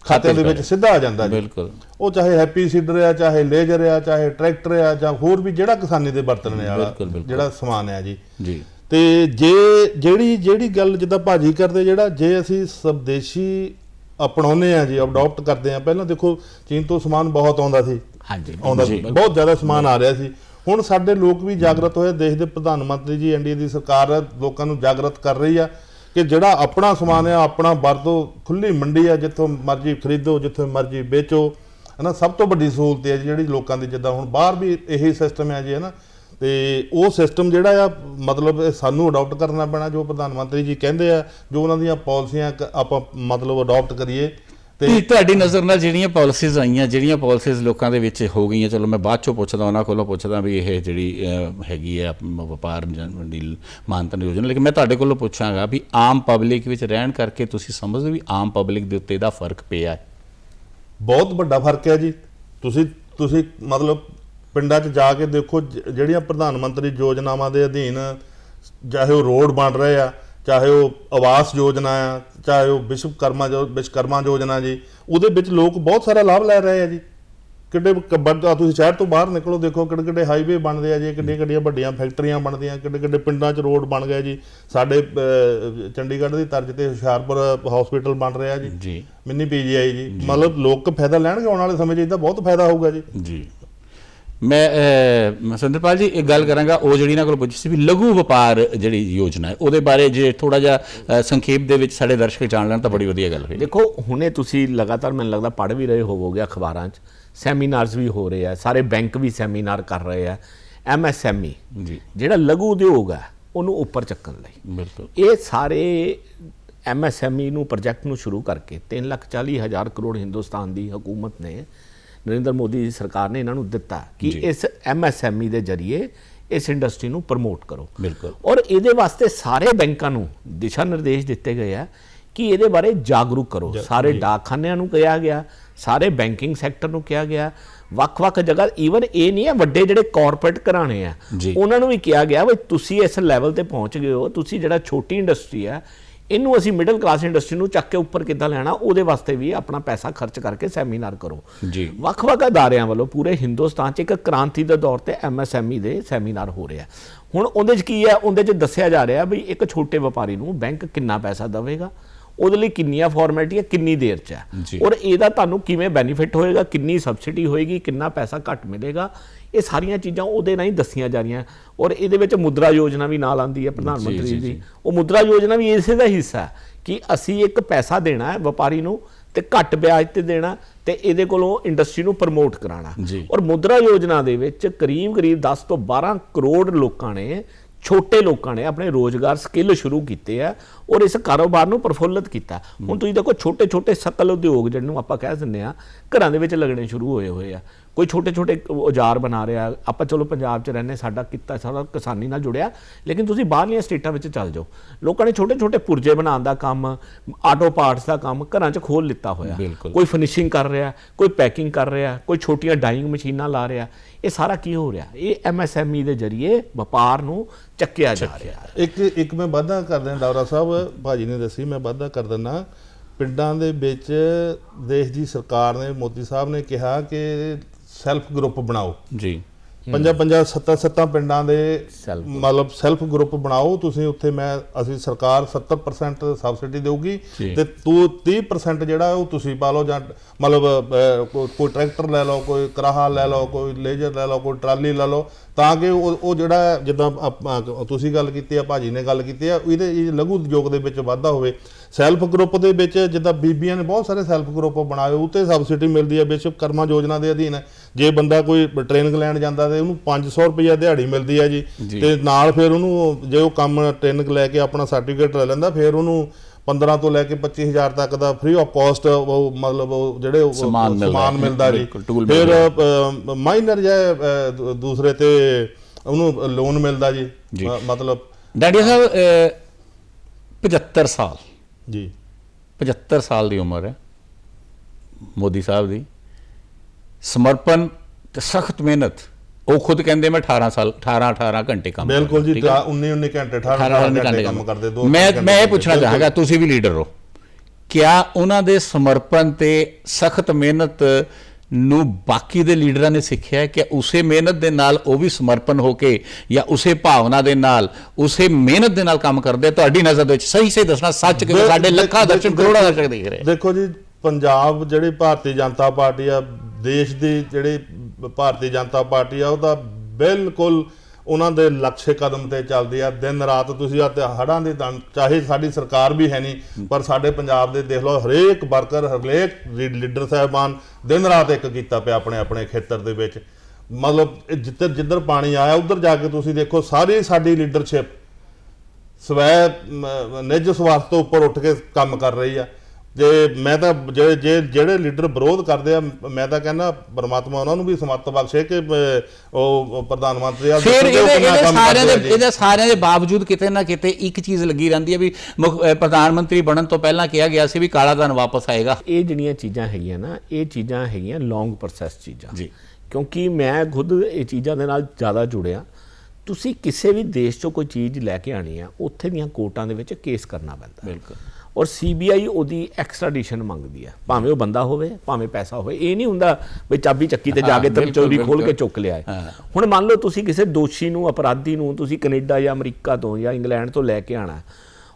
ਖਾਤਿਆਂ ਦੇ ਵਿੱਚ ਸਿੱਧਾ ਆ ਜਾਂਦਾ ਜੀ। ਬਿਲਕੁਲ। ਉਹ ਚਾਹੇ ਹੈਪੀ ਸੀਡਰ ਆ ਚਾਹੇ ਲੇਜਰ ਆ ਚਾਹੇ ਟਰੈਕਟਰ ਆ ਜਾਂ ਹੋਰ ਵੀ ਜਿਹੜਾ ਕਿਸਾਨੀ ਦੇ ਵਰਤਣੇ ਵਾਲਾ। ਜਿਹੜਾ ਸਮਾਨ ਆ ਜੀ। ਜੀ। ਤੇ ਜੇ ਜਿਹੜੀ ਜਿਹੜੀ ਗੱਲ ਜਿੱਦਾਂ ਭਾਜੀ ਕਰਦੇ ਜਿਹੜਾ ਜੇ ਅਸੀਂ ਸਵਦੇਸ਼ੀ ਅਪਣਾਉਨੇ ਆ ਜੀ ਅਡਾਪਟ ਕਰਦੇ ਆ ਪਹਿਲਾਂ ਦੇਖੋ ਚੀਨ ਤੋਂ ਸਮਾਨ ਬਹੁਤ ਆਉਂਦਾ ਸੀ। ਹਾਂਜੀ। ਆਉਂਦਾ ਸੀ। ਬਹੁਤ ਜ਼ਿਆਦਾ ਸਮਾਨ ਆ ਰਿਹਾ ਸੀ। ਹੁਣ ਸਾਡੇ ਲੋਕ ਵੀ ਜਾਗਰਤ ਹੋਏ, ਦੇਸ਼ ਦੇ ਪ੍ਰਧਾਨ ਮੰਤਰੀ ਜੀ ਐਨਡੀਏ ਦੀ ਸਰਕਾਰ ਲੋਕਾਂ ਨੂੰ ਜਾਗਰਤ ਕਰ ਰਹੀ ਆ ਕਿ ਜਿਹੜਾ ਆਪਣਾ ਸਮਾਨ ਆ, ਆਪਣਾ ਵਰਤੋ ਖੁੱਲੀ ਮੰਡੀ ਆ, ਜਿੱਥੋਂ ਮਰਜ਼ੀ ਖਰੀਦੋ, ਜਿੱਥੋਂ ਮਰਜ਼ੀ ਵੇਚੋ, ਹਨਾ, ਸਭ ਤੋਂ ਵੱਡੀ ਸਹੂਲਤ ਹੈ ਜੀ ਜਿਹੜੀ ਲੋਕਾਂ ਦੀ, ਜਿੱਦਾਂ ਹੁਣ ਬਾਹਰ ਵੀ ਇਹੀ ਸਿਸਟਮ ਹੈ ਜੀ, ਹਨਾ, ਤੇ ਉਹ ਸਿਸਟਮ ਜਿਹੜਾ ਆ, ਮਤਲਬ ਇਹ ਸਾਨੂੰ ਅਡਾਪਟ ਕਰਨਾ ਪੈਣਾ, ਜੋ ਪ੍ਰਧਾਨ ਮੰਤਰੀ ਜੀ ਕਹਿੰਦੇ ਆ, ਜੋ ਉਹਨਾਂ ਦੀਆਂ ਪਾਲਿਸੀਆਂ ਕ- ਆਪਾਂ ਮਤਲਬ ਅਡਾਪਟ ਕਰੀਏ। ਤੇ ਤੁਹਾਡੀ ਨਜ਼ਰ ਨਾਲ ਜਿਹੜੀਆਂ ਪਾਲਿਸੀਜ਼ ਆਈਆਂ ਜਿਹੜੀਆਂ ਪਾਲਿਸੀਜ਼ ਲੋਕਾਂ ਦੇ ਵਿੱਚ ਹੋ ਗਈਆਂ ਚਲੋ ਮੈਂ ਬਾਅਦ ਚੋਂ ਪੁੱਛਦਾ ਉਹਨਾਂ ਕੋਲੋਂ ਪੁੱਛਦਾ ਵੀ ਇਹ ਜਿਹੜੀ ਹੈਗੀ ਹੈ ਵਪਾਰ ਦੀ ਮਾਨਤਨ ਯੋਜਨਾ ਲੇਕਿਨ ਮੈਂ ਤੁਹਾਡੇ ਕੋਲੋਂ ਪੁੱਛਾਂਗਾ ਵੀ ਆਮ ਪਬਲਿਕ ਵਿੱਚ ਰਹਿਣ ਕਰਕੇ ਤੁਸੀਂ ਸਮਝਦੇ ਵੀ ਆਮ ਪਬਲਿਕ ਦੇ ਉੱਤੇ ਇਹਦਾ ਫ਼ਰਕ ਪਿਆ ਹੈ? ਬਹੁਤ ਵੱਡਾ ਫ਼ਰਕ ਹੈ ਜੀ। ਤੁਸੀਂ ਤੁਸੀਂ ਮਤਲਬ ਪਿੰਡਾਂ 'ਚ ਜਾ ਕੇ ਦੇਖੋ ਜਿਹੜੀਆਂ ਪ੍ਰਧਾਨ ਮੰਤਰੀ ਯੋਜਨਾਵਾਂ ਦੇ ਅਧੀਨ ਚਾਹੇ ਉਹ ਰੋਡ ਬਣ ਰਹੇ ਆ ਚਾਹੇ ਉਹ ਆਵਾਸ ਯੋਜਨਾ ਆ ਚਾਹੇ ਉਹ ਵਿਸ਼ਵਕਰਮਾ ਜੋ ਵਿਸ਼ਵਕਰਮਾ ਯੋਜਨਾ ਜੀ ਉਹਦੇ ਵਿੱਚ ਲੋਕ ਬਹੁਤ ਸਾਰਾ ਲਾਭ ਲੈ ਰਹੇ ਆ ਜੀ। ਕਿੱਡੇ ਵੱਡਾ ਤੁਸੀਂ ਸ਼ਹਿਰ ਤੋਂ ਬਾਹਰ ਨਿਕਲੋ ਦੇਖੋ ਕਿੱਡੇ ਕਿੱਡੇ ਹਾਈਵੇ ਬਣਦੇ ਆ ਜੀ ਕਿੱਡੀਆਂ ਕਿੱਡੀਆਂ ਵੱਡੀਆਂ ਫੈਕਟਰੀਆਂ ਬਣਦੀਆਂ ਕਿੱਡੇ ਕਿੱਡੇ ਪਿੰਡਾਂ 'ਚ ਰੋਡ ਬਣ ਗਏ ਜੀ। ਸਾਡੇ ਚੰਡੀਗੜ੍ਹ ਦੀ ਤਰਜ਼ ਤੇ ਹੁਸ਼ਿਆਰਪੁਰ ਹਸਪੀਟਲ ਬਣ ਰਿਹਾ ਜੀ। ਜੀ। ਮਿੰਨੀ ਪੀਜੀਆਈ ਜੀ। ਮਤਲਬ ਲੋਕ ਫਾਇਦਾ ਲੈਣਗੇ ਆਉਣ ਵਾਲੇ ਸਮੇਂ 'ਚ ਇਹਦਾ ਬਹੁਤ ਫਾਇਦਾ ਹੋਊਗਾ ਜੀ। ਜੀ। ਮੈਂ ਸੁੰਦਰਪਾਲ ਜੀ ਇੱਕ ਗੱਲ ਕਰਾਂਗਾ ਉਹ ਜਿਹੜੀ ਇਹਨਾਂ ਕੋਲ ਪੁੱਛੀ ਸੀ ਵੀ ਲਘੂ ਵਪਾਰ ਜਿਹੜੀ ਯੋਜਨਾ ਹੈ ਉਹਦੇ ਬਾਰੇ ਜੇ ਥੋੜਾ ਜਿਹਾ ਸੰਖੇਪ ਦੇ ਵਿੱਚ ਸਾਡੇ ਦਰਸ਼ਕ ਜਾਣ ਲੈਣ ਤਾਂ ਬੜੀ ਵਧੀਆ ਗੱਲ ਹੋਈ ਦੇਖੋ ਹੁਣੇ ਤੁਸੀਂ ਲਗਾਤਾਰ ਮੈਨੂੰ ਲੱਗਦਾ ਪੜ੍ਹ ਵੀ ਰਹੇ ਹੋਵੋਗੇ ਅਖਬਾਰਾਂ 'ਚ ਸੈਮੀਨਾਰਸ ਵੀ ਹੋ ਰਹੇ ਆ ਸਾਰੇ ਬੈਂਕ ਵੀ ਸੈਮੀਨਾਰ ਕਰ ਰਹੇ ਆ ਐਮਐਸਐਮਈ ਜੀ। ਜਿਹੜਾ ਲਘੂ ਉਦਯੋਗ ਹੈ ਉਹਨੂੰ ਉੱਪਰ ਚੱਕਣ ਲਈ। ਬਿਲਕੁਲ। ਇਹ ਸਾਰੇ ਐਮਐਸਐਮਈ ਨੂੰ ਪ੍ਰੋਜੈਕਟ ਨੂੰ ਸ਼ੁਰੂ ਕਰਕੇ 3 ਲੱਖ 40 ਹਜ਼ਾਰ ਕਰੋੜ ਹਿੰਦੁਸਤਾਨ ਦੀ ਹਕੂਮਤ ਨੇ ਨਰਿੰਦਰ ਮੋਦੀ ਦੀ ਸਰਕਾਰ ਨੇ ਇਹਨਾਂ ਨੂੰ ਦਿੱਤਾ ਕਿ। ਇਸ ਐਮਐਸਐਮਈ ਦੇ ਜ਼ਰੀਏ ਇਸ ਇੰਡਸਟਰੀ ਨੂੰ ਪ੍ਰਮੋਟ ਕਰੋ ਬਿਲਕੁਲ ਔਰ ਇਹਦੇ ਵਾਸਤੇ ਸਾਰੇ ਬੈਂਕਾਂ ਨੂੰ ਦਿਸ਼ਾ ਨਿਰਦੇਸ਼ ਦਿੱਤੇ ਗਏ ਆ ਕਿ ਇਹਦੇ ਬਾਰੇ ਜਾਗਰੂਕ ਕਰੋ ਸਾਰੇ ਡਾਕਖਾਨਿਆਂ ਨੂੰ ਕਿਹਾ ਗਿਆ ਸਾਰੇ ਬੈਂਕਿੰਗ ਸੈਕਟਰ ਨੂੰ ਕਿਹਾ ਗਿਆ ਵੱਖ-ਵੱਖ ਜਗ੍ਹਾ ਈਵਨ ਇਹ ਨਹੀਂ ਹੈ ਵੱਡੇ ਜਿਹੜੇ ਕਾਰਪੋਰੇਟ ਘਰਾਣੇ ਆ। ਉਹਨਾਂ ਨੂੰ ਵੀ ਕਿਹਾ ਗਿਆ ਵੀ ਤੁਸੀਂ ਇਸ ਲੈਵਲ ਤੇ ਪਹੁੰਚ ਗਏ ਹੋ ਤੁਸੀਂ ਜਿਹੜਾ ਛੋਟੀ ਇੰਡਸਟਰੀ ਆ ਇਹਨੂੰ ਅਸੀਂ ਮਿਡਲ ਕਲਾਸ ਇੰਡਸਟਰੀ ਨੂੰ ਚੱਕ ਕੇ ਉੱਪਰ ਕਿੱਦਾਂ ਲੈਣਾ ਉਹਦੇ ਵਾਸਤੇ ਵੀ ਆਪਣਾ ਪੈਸਾ ਖਰਚ ਕਰਕੇ ਸੈਮੀਨਾਰ ਕਰੋ। ਜੀ। ਵੱਖ-ਵੱਖ ਅਦਾਰਿਆਂ ਵੱਲੋਂ ਪੂਰੇ ਹਿੰਦੁਸਤਾਨ 'ਚ ਇੱਕ ਕ੍ਰਾਂਤੀ ਦੇ ਦੌਰ ਤੇ ਐਮਐਸਐਮਈ ਦੇ ਸੈਮੀਨਾਰ ਹੋ ਰਿਹਾ। ਹੁਣ ਉਹਦੇ 'ਚ ਕੀ ਹੈ? ਉਹਦੇ 'ਚ ਦੱਸਿਆ ਜਾ ਰਿਹਾ ਵੀ ਇੱਕ ਛੋਟੇ ਵਪਾਰੀ ਨੂੰ ਬੈਂਕ ਕਿੰਨਾ ਪੈਸਾ ਦੇਵੇਗਾ? ਉਹਦੇ ਲਈ ਕਿੰਨੀਆਂ ਫਾਰਮੈਲਿਟੀਆਂ ਕਿੰਨੀ ਦੇਰ 'ਚ। ਹੈ ਔਰ ਇਹਦਾ ਤੁਹਾਨੂੰ ਕਿਵੇਂ ਬੈਨੀਫਿਟ ਹੋਏਗਾ ਕਿੰਨੀ ਸਬਸਿਡੀ ਹੋਏਗੀ ਕਿੰਨਾ ਪੈਸਾ ਘੱਟ ਮਿਲੇਗਾ ਇਹ ਸਾਰੀਆਂ ਚੀਜ਼ਾਂ ਉਹਦੇ ਨਾਲ ਹੀ ਦੱਸੀਆਂ ਜਾ ਰਹੀਆਂ ਔਰ ਇਹਦੇ ਵਿੱਚ ਮੁਦਰਾ ਯੋਜਨਾ ਵੀ ਨਾਲ ਆਂਦੀ ਹੈ ਪ੍ਰਧਾਨ ਮੰਤਰੀ ਜੀ, ਦੀ। ਉਹ ਮੁਦਰਾ ਯੋਜਨਾ ਵੀ ਇਸੇ ਦਾ ਹਿੱਸਾ ਹੈ ਕਿ ਅਸੀਂ ਇੱਕ ਪੈਸਾ ਦੇਣਾ ਹੈ ਵਪਾਰੀ ਨੂੰ ਤੇ ਘੱਟ ਵਿਆਜ ਤੇ ਦੇਣਾ ਤੇ ਇਹਦੇ ਕੋਲੋਂ ਇੰਡਸਟਰੀ ਨੂੰ ਪ੍ਰਮੋਟ ਕਰਾਉਣਾ ਜੀ। ਔਰ ਮੁਦਰਾ ਯੋਜਨਾ ਦੇ ਵਿੱਚ ਕਰੀਬ ਕਰੀਬ 10 ਤੋਂ 12 ਕਰੋੜ ਲੋਕਾਂ ਨੇ ਛੋਟੇ ਲੋਕਾਂ ਨੇ ਆਪਣੇ ਰੋਜ਼ਗਾਰ ਸਕਿੱਲ ਸ਼ੁਰੂ ਕੀਤੇ ਆ ਔਰ ਇਸ ਕਾਰੋਬਾਰ ਨੂੰ ਪ੍ਰਫੁੱਲਤ ਕੀਤਾ। ਹੁਣ ਤੁਸੀਂ ਦੇਖੋ ਛੋਟੇ ਛੋਟੇ ਸਕਲ ਉਦਯੋਗ ਜਿਹਨੂੰ ਆਪਾਂ ਕਹਿ ਦਿੰਦੇ ਆ ਘਰਾਂ ਦੇ ਵਿੱਚ ਲੱਗਣੇ ਸ਼ੁਰੂ ਹੋਏ ਹੋਏ ਆ। ਕੋਈ ਛੋਟੇ ਛੋਟੇ ਔਜ਼ਾਰ ਬਣਾ ਰਿਹਾ ਆਪਾਂ ਚਲੋ ਪੰਜਾਬ 'ਚ ਰਹਿੰਦੇ ਸਾਡਾ ਕਿੱਤਾ ਸਾਰਾ ਕਿਸਾਨੀ ਨਾਲ ਜੁੜਿਆ ਲੇਕਿਨ ਤੁਸੀਂ ਬਾਹਰਲੀਆਂ ਸਟੇਟਾਂ ਵਿੱਚ ਚੱਲ ਜਾਓ। ਲੋਕਾਂ ਨੇ ਛੋਟੇ ਛੋਟੇ ਪੁਰਜੇ ਬਣਾਉਣ ਦਾ ਕੰਮ ਆਟੋ ਪਾਰਟਸ ਦਾ ਕੰਮ ਘਰਾਂ 'ਚ ਖੋਲ ਲਿੱਤਾ ਹੋਇਆ। ਕੋਈ ਫਿਨਿਸ਼ਿੰਗ ਕਰ ਰਿਹਾ ਕੋਈ ਪੈਕਿੰਗ ਕਰ ਰਿਹਾ ਕੋਈ ਛੋਟੀਆਂ ਡਾਈਇੰਗ ਮਸ਼ੀਨਾਂ ਲਾ ਰਿਹਾ। ਇਹ ਸਾਰਾ ਕੀ ਹੋ ਰਿਹਾ? ਇਹ ਐਮਐਸਐਮਈ ਦੇ ਜ਼ਰੀਏ ਵਪਾਰ ਨੂੰ ਚੱਕਿਆ ਜਾ ਰਿਹਾ। ਇੱਕ ਇੱਕ ਮੈਂ ਵਾਅਦਾ ਕਰ ਦਿਆਂ ਡਾਵਰਾ ਸਾਹਿਬ। ਭਾਜੀ ਨੇ ਦੱਸੀ, ਮੈਂ ਵਾਅਦਾ ਕਰ ਦਿੰਦਾ ਪਿੰਡਾਂ ਦੇ ਵਿੱਚ ਦੇਸ਼ ਦੀ ਸਰਕਾਰ ਨੇ, ਮੋਦੀ ਸਾਹਿਬ ਨੇ ਕਿਹਾ ਕਿ ਸੈਲਫ ਗਰੁੱਪ ਬਣਾਓ। ਜੀ। ਪੰਜਾਂ ਪੰਜਾਂ ਸੱਤਾਂ ਸੱਤਾਂ ਪਿੰਡਾਂ ਦੇ ਮਤਲਬ ਸੈਲਫ ਗਰੁੱਪ ਬਣਾਓ ਤੁਸੀਂ ਉੱਥੇ ਮੈਂ ਅਸੀਂ ਸਰਕਾਰ 70% ਸਬਸਿਡੀ ਦੇਊਗੀ। ਤੇ ਤੂੰ 30% ਜਿਹੜਾ ਉਹ ਤੁਸੀਂ ਪਾ ਲਓ ਜਾਂ ਮਤਲਬ ਕੋਈ ਟਰੈਕਟਰ ਲੈ ਲਓ ਕੋਈ ਕਰਾਹਾ ਲੈ ਲਓ ਕੋਈ ਲੇਜ਼ਰ ਲੈ ਲਓ ਕੋਈ ਟਰਾਲੀ ਲੈ ਲਓ ਤਾਂ ਕਿ ਉਹ ਉਹ ਜਿਹੜਾ ਜਿੱਦਾਂ ਤੁਸੀਂ ਗੱਲ ਕੀਤੀ ਆ ਭਾਜੀ ਨੇ ਗੱਲ ਕੀਤੀ ਆ ਇਹਦੇ ਇਹ ਲਘੂ ਉਦਯੋਗ ਦੇ ਵਿੱਚ ਵਾਧਾ ਹੋਵੇ। ਸੈਲਫ ਗਰੁੱਪ ਦੇ ਵਿੱਚ ਜਿੱਦਾਂ ਬੀਬੀਆਂ ਨੇ ਬਹੁਤ ਸਾਰੇ ਸੈਲਫ ਗਰੁੱਪ ਬਣਾਏ ਉਹ ਤੇ ਸਬਸਿਡੀ ਮਿਲਦੀ ਹੈ ਬੇਸ਼ੱਕ ਕਰਮਾ ਯੋਜਨਾ ਦੇ ਅਧੀਨ। ਹੈ ਜੇ ਬੰਦਾ ਕੋਈ ਟ੍ਰੇਨਿੰਗ ਲੈਣ ਜਾਂਦਾ ਤੇ ਉਹਨੂੰ 500 ਰੁਪਏ ਦਿਹਾੜੀ ਮਿਲਦੀ ਹੈ ਜੀ। ਤੇ ਨਾਲ ਫਿਰ ਉਹਨੂੰ ਜੇ ਉਹ ਕੰਮ ਟ੍ਰੇਨਿੰਗ ਲੈ ਕੇ ਆਪਣਾ ਸਰਟੀਫਿਕੇਟ ਲੈ ਲੈਂਦਾ ਫਿਰ ਉਹਨੂੰ 15 ਤੋਂ ਲੈ ਕੇ 25000 ਤੱਕ ਦਾ ਫ੍ਰੀ ਆਫ ਕਾਸਟ ਉਹ ਮਤਲਬ ਉਹ ਜਿਹੜੇ ਸਮਾਨ ਮਿਲਦਾ ਜੀ। ਫਿਰ ਮਾਈਨਰ ਜਾਂ ਦੂਸਰੇ ਤੇ ਉਹਨੂੰ ਲੋਨ ਮਿਲਦਾ ਜੀ। ਮਤਲਬ ਡੈਡੀ ਸਾਹਿਬ ਅਹ, 75 ਸਾਲ। ਜੀ। 75 ਸਾਲ ਦੀ ਉਮਰ ਹੈ। ਮੋਦੀ ਸਾਹਿਬ ਦੀ। ਸਮਰਪਣ ਤੇ ਸਖਤ ਮਿਹਨਤ। ਉਹ ਖੁਦ ਕਹਿੰਦੇ ਮੈਂ 18 ਸਾਲ 18 18 ਘੰਟੇ ਕੰਮ ਬਿਲਕੁਲ ਜੀ ਠੀਕ ਹੈ? 19 19 ਘੰਟੇ 18 18 ਘੰਟੇ ਘੰਟੇ ਕੰਮ ਕਰਦੇ ਦੋ ਮੈਂ ਮੈਂ ਇਹ ਪੁੱਛਣਾ। ਚਾਹਾਂਗਾ ਤੁਸੀਂ ਵੀ ਲੀਡਰ ਹੋ। ਕਿਆ ਉਹਨਾਂ ਦੇ ਸਮਰਪਣ ਤੇ ਸਖਤ ਮਿਹਨਤ ਨੂੰ ਬਾਕੀ ਦੇ ਲੀਡਰਾਂ ਨੇ ਸਿੱਖਿਆ ਕਿ ਉਸੇ ਮਿਹਨਤ ਦੇ ਨਾਲ ਉਹ ਵੀ ਸਮਰਪਣ ਹੋ ਕੇ ਜਾਂ ਉਸੇ ਭਾਵਨਾ ਦੇ ਨਾਲ ਉਸੇ ਮਿਹਨਤ ਦੇ ਨਾਲ ਕੰਮ ਕਰਦੇ? ਤੁਹਾਡੀ ਨਜ਼ਰ ਵਿੱਚ ਸਹੀ ਸਹੀ ਦੱਸਣਾ ਸੱਚ ਦੇਖ- ਸਾਡੇ ਲੱਖਾਂ ਦਰਸ਼ਕ ਕਰੋੜਾਂ ਦਰਸ਼ਕ ਦੇਖ ਰਹੇ। ਦੇਖੋ ਜੀ ਪੰਜਾਬ ਜਿਹੜੀ ਭਾਰਤੀ ਜਨਤਾ ਪਾਰਟੀ ਆ ਦੇਸ਼ ਦੀ ਜਿਹੜੀ ਭਾਰਤੀ ਜਨਤਾ ਪਾਰਟੀ ਆ ਉਹ ਤਾਂ ਬਿਲਕੁਲ ਉਹਨਾਂ ਦੇ ਲਕਸ਼ੇ ਕਦਮ ਤੇ ਚੱਲਦੀ ਆ। ਦਿਨ ਰਾਤ ਤੁਸੀਂ ਆ ਤੇ ਹੜਾਂ ਦੇ ਦਿਨ ਚਾਹੇ ਸਾਡੀ ਸਰਕਾਰ ਵੀ ਹੈ ਨਹੀਂ, ਪਰ ਸਾਡੇ ਪੰਜਾਬ ਦੇ ਦੇਖ ਲਓ, ਹਰੇਕ ਵਰਕਰ, ਹਰੇਕ ਲੀ- ਲੀਡਰ ਸਾਹਿਬਾਨ ਦਿਨ ਰਾਤ ਇੱਕ ਕੀਤਾ ਪਿਆ ਆਪਣੇ ਆਪਣੇ ਖੇਤਰ ਦੇ ਵਿੱਚ। ਮਤਲਬ ਇਹ ਜਿੱਧਰ ਜਿੱਧਰ ਪਾਣੀ ਆਇਆ, ਉਧਰ ਜਾ ਕੇ ਤੁਸੀਂ ਦੇਖੋ, ਸਾਰੀ ਸਾਡੀ ਲੀਡਰਸ਼ਿਪ ਸਵੈ ਨਿੱਜ ਸਵਾਰਥ ਤੋਂ ਉੱਪਰ ਉੱਠ ਕੇ ਕੰਮ ਕਰ ਰਹੀ ਆ। ਜੇ ਮੈਂ ਤਾਂ ਜਿਹੜੇ ਜੇ ਜਿਹੜੇ ਲੀਡਰ ਵਿਰੋਧ ਕਰਦੇ ਆ ਮੈਂ ਤਾਂ ਕਹਿੰਦਾ ਪਰਮਾਤਮਾ ਉਹਨਾਂ ਨੂੰ ਵੀ ਸਮਰਥ ਬਖਸ਼ੇ ਕਿ ਉਹ ਪ੍ਰਧਾਨ ਮੰਤਰੀ ਆ ਫਿਰ ਇਹਦੇ ਸਾਰਿਆਂ ਦੇ। ਇਹਦੇ ਸਾਰਿਆਂ ਦੇ ਬਾਵਜੂਦ ਕਿਤੇ ਨਾ ਕਿਤੇ ਇੱਕ ਚੀਜ਼ ਲੱਗੀ ਰਹਿੰਦੀ ਹੈ ਵੀ ਪ੍ਰਧਾਨ ਮੰਤਰੀ ਬਣਨ ਤੋਂ ਪਹਿਲਾਂ ਕਿਹਾ ਗਿਆ ਸੀ ਵੀ ਕਾਲਾ ਧਨ ਵਾਪਸ ਆਏਗਾ। ਇਹ ਜਿਹੜੀਆਂ ਚੀਜ਼ਾਂ ਹੈਗੀਆਂ ਨਾ ਇਹ ਚੀਜ਼ਾਂ ਹੈਗੀਆਂ ਲੌਂਗ ਪ੍ਰੋਸੈਸ ਚੀਜ਼ਾਂ। ਜੀ। ਕਿਉਂਕਿ ਮੈਂ ਖੁਦ ਇਹ ਚੀਜ਼ਾਂ ਦੇ ਨਾਲ ਜ਼ਿਆਦਾ ਜੁੜਿਆ। ਤੁਸੀਂ ਕਿਸੇ ਵੀ ਦੇਸ਼ 'ਚੋਂ ਕੋਈ ਚੀਜ਼ ਲੈ ਕੇ ਆਣੀ ਆ ਉੱਥੇ ਦੀਆਂ ਕੋਰਟਾਂ ਦੇ ਵਿੱਚ ਕੇਸ ਕਰਨਾ ਪੈਂਦਾ। ਬਿਲਕੁਲ। ਔਰ ਸੀਬੀਆਈ ਉਹਦੀ ਐਕਸਟ੍ਰੈਡੀਸ਼ਨ ਮੰਗਦੀ ਹੈ ਭਾਵੇਂ ਉਹ ਬੰਦਾ ਹੋਵੇ ਭਾਵੇਂ ਪੈਸਾ ਹੋਵੇ ਇਹ ਨਹੀਂ ਹੁੰਦਾ ਵੀ ਚਾਬੀ ਚੱਕੀ ਤੇ ਜਾ ਕੇ ਤੇ ਬਿਲਕੁਲ, ਚੋਰੀ ਖੋਲ ਕੇ। ਚੁੱਕ ਲਿਆਏ। ਹਾਂ। ਹੁਣ ਮੰਨ ਲਓ ਤੁਸੀਂ ਕਿਸੇ ਦੋਸ਼ੀ ਨੂੰ ਅਪਰਾਧੀ ਨੂੰ ਤੁਸੀਂ ਕੈਨੇਡਾ ਜਾਂ ਅਮਰੀਕਾ ਤੋਂ ਜਾਂ ਇੰਗਲੈਂਡ ਤੋਂ ਲੈ ਕੇ ਆਣਾ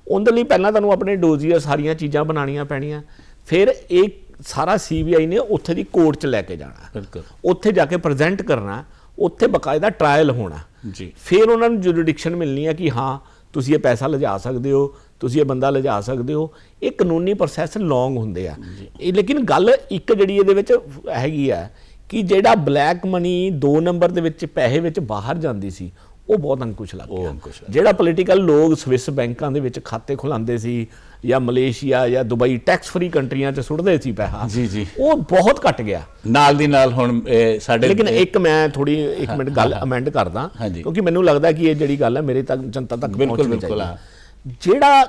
ਉਹਦੇ ਲਈ ਪਹਿਲਾਂ ਤੁਹਾਨੂੰ ਆਪਣੇ ਡੋਜ਼ੀਅਰ ਸਾਰੀਆਂ ਚੀਜ਼ਾਂ ਬਣਾਉਣੀਆਂ ਪੈਣੀਆਂ। ਫਿਰ ਇਹ ਸਾਰਾ ਸੀਬੀਆਈ ਨੇ ਉੱਥੇ ਦੀ ਕੋਰਟ 'ਚ ਲੈ ਕੇ ਜਾਣਾ। ਬਿਲਕੁਲ। ਉੱਥੇ ਜਾ ਕੇ ਪ੍ਰੈਜ਼ੈਂਟ ਕਰਨਾ ਉੱਥੇ ਬਕਾਇਦਾ ਟ੍ਰਾਇਲ ਹੋਣਾ। ਜੀ। ਫਿਰ ਉਹਨਾਂ ਨੂੰ ਜੁਰਿਡਿਕਸ਼ਨ ਮਿਲਣੀ ਹੈ ਕਿ ਹਾਂ ਤੁਸੀਂ ਇਹ ਪੈਸਾ ਲਿਜਾ ਸਕਦੇ ਹੋ ਤੁਸੀਂ ਇਹ ਬੰਦਾ ਲਿਜਾ ਸਕਦੇ ਹੋ। ਇਹ ਕਾਨੂੰਨੀ ਪ੍ਰੋਸੈਸ ਲੌਂਗ ਹੁੰਦੇ ਆ। ਇਹ ਲੇਕਿਨ ਗੱਲ ਇੱਕ ਜਿਹੜੀ ਇਹਦੇ ਵਿੱਚ ਹੈਗੀ ਆ ਕਿ ਜਿਹੜਾ ਬਲੈਕ ਮਨੀ 2 ਨੰਬਰ ਦੇ ਵਿੱਚ ਪੈਸੇ ਵਿੱਚ ਬਾਹਰ ਜਾਂਦੀ ਸੀ ਉਹ ਬਹੁਤ ਅੰਕੁਸ਼ ਲੱਗ ਗਿਆ। ਜਿਹੜਾ ਪੋਲੀਟੀਕਲ ਲੋਕ ਸਵਿਸ ਬੈਂਕਾਂ ਦੇ ਵਿੱਚ ਖਾਤੇ ਖੁਲਾਉਂਦੇ ਸੀ ਜਾਂ ਮਲੇਸ਼ੀਆ ਜਾਂ ਦੁਬਈ ਟੈਕਸ ਫਰੀ ਕੰਟਰੀਆਂ 'ਚ ਸੁੱਟਦੇ ਸੀ ਪੈਸਾ। ਜੀ, ਜੀ। ਉਹ ਬਹੁਤ ਘਟ ਗਿਆ। ਨਾਲ ਦੀ ਨਾਲ ਹੁਣ ਸਾਡੇ ਲੇਕਿਨ ਇੱਕ ਮੈਂ ਥੋੜੀ ਇੱਕ ਮਿੰਟ ਗੱਲ ਅਮੈਂਡ ਕਰਦਾ। ਕਿਉਂਕਿ ਮੈਨੂੰ ਲੱਗਦਾ ਕਿ ਇਹ ਜਿਹੜੀ ਗੱਲ ਹੈ ਮੇਰੇ ਤੱਕ ਜਨਤਾ ਤੱਕ ਬਿਲਕੁਲ, ਪਹੁੰਚਣੀ ਬਿਲਕੁਲ, ਚਾਹੀਦੀ ਜਿਹੜਾ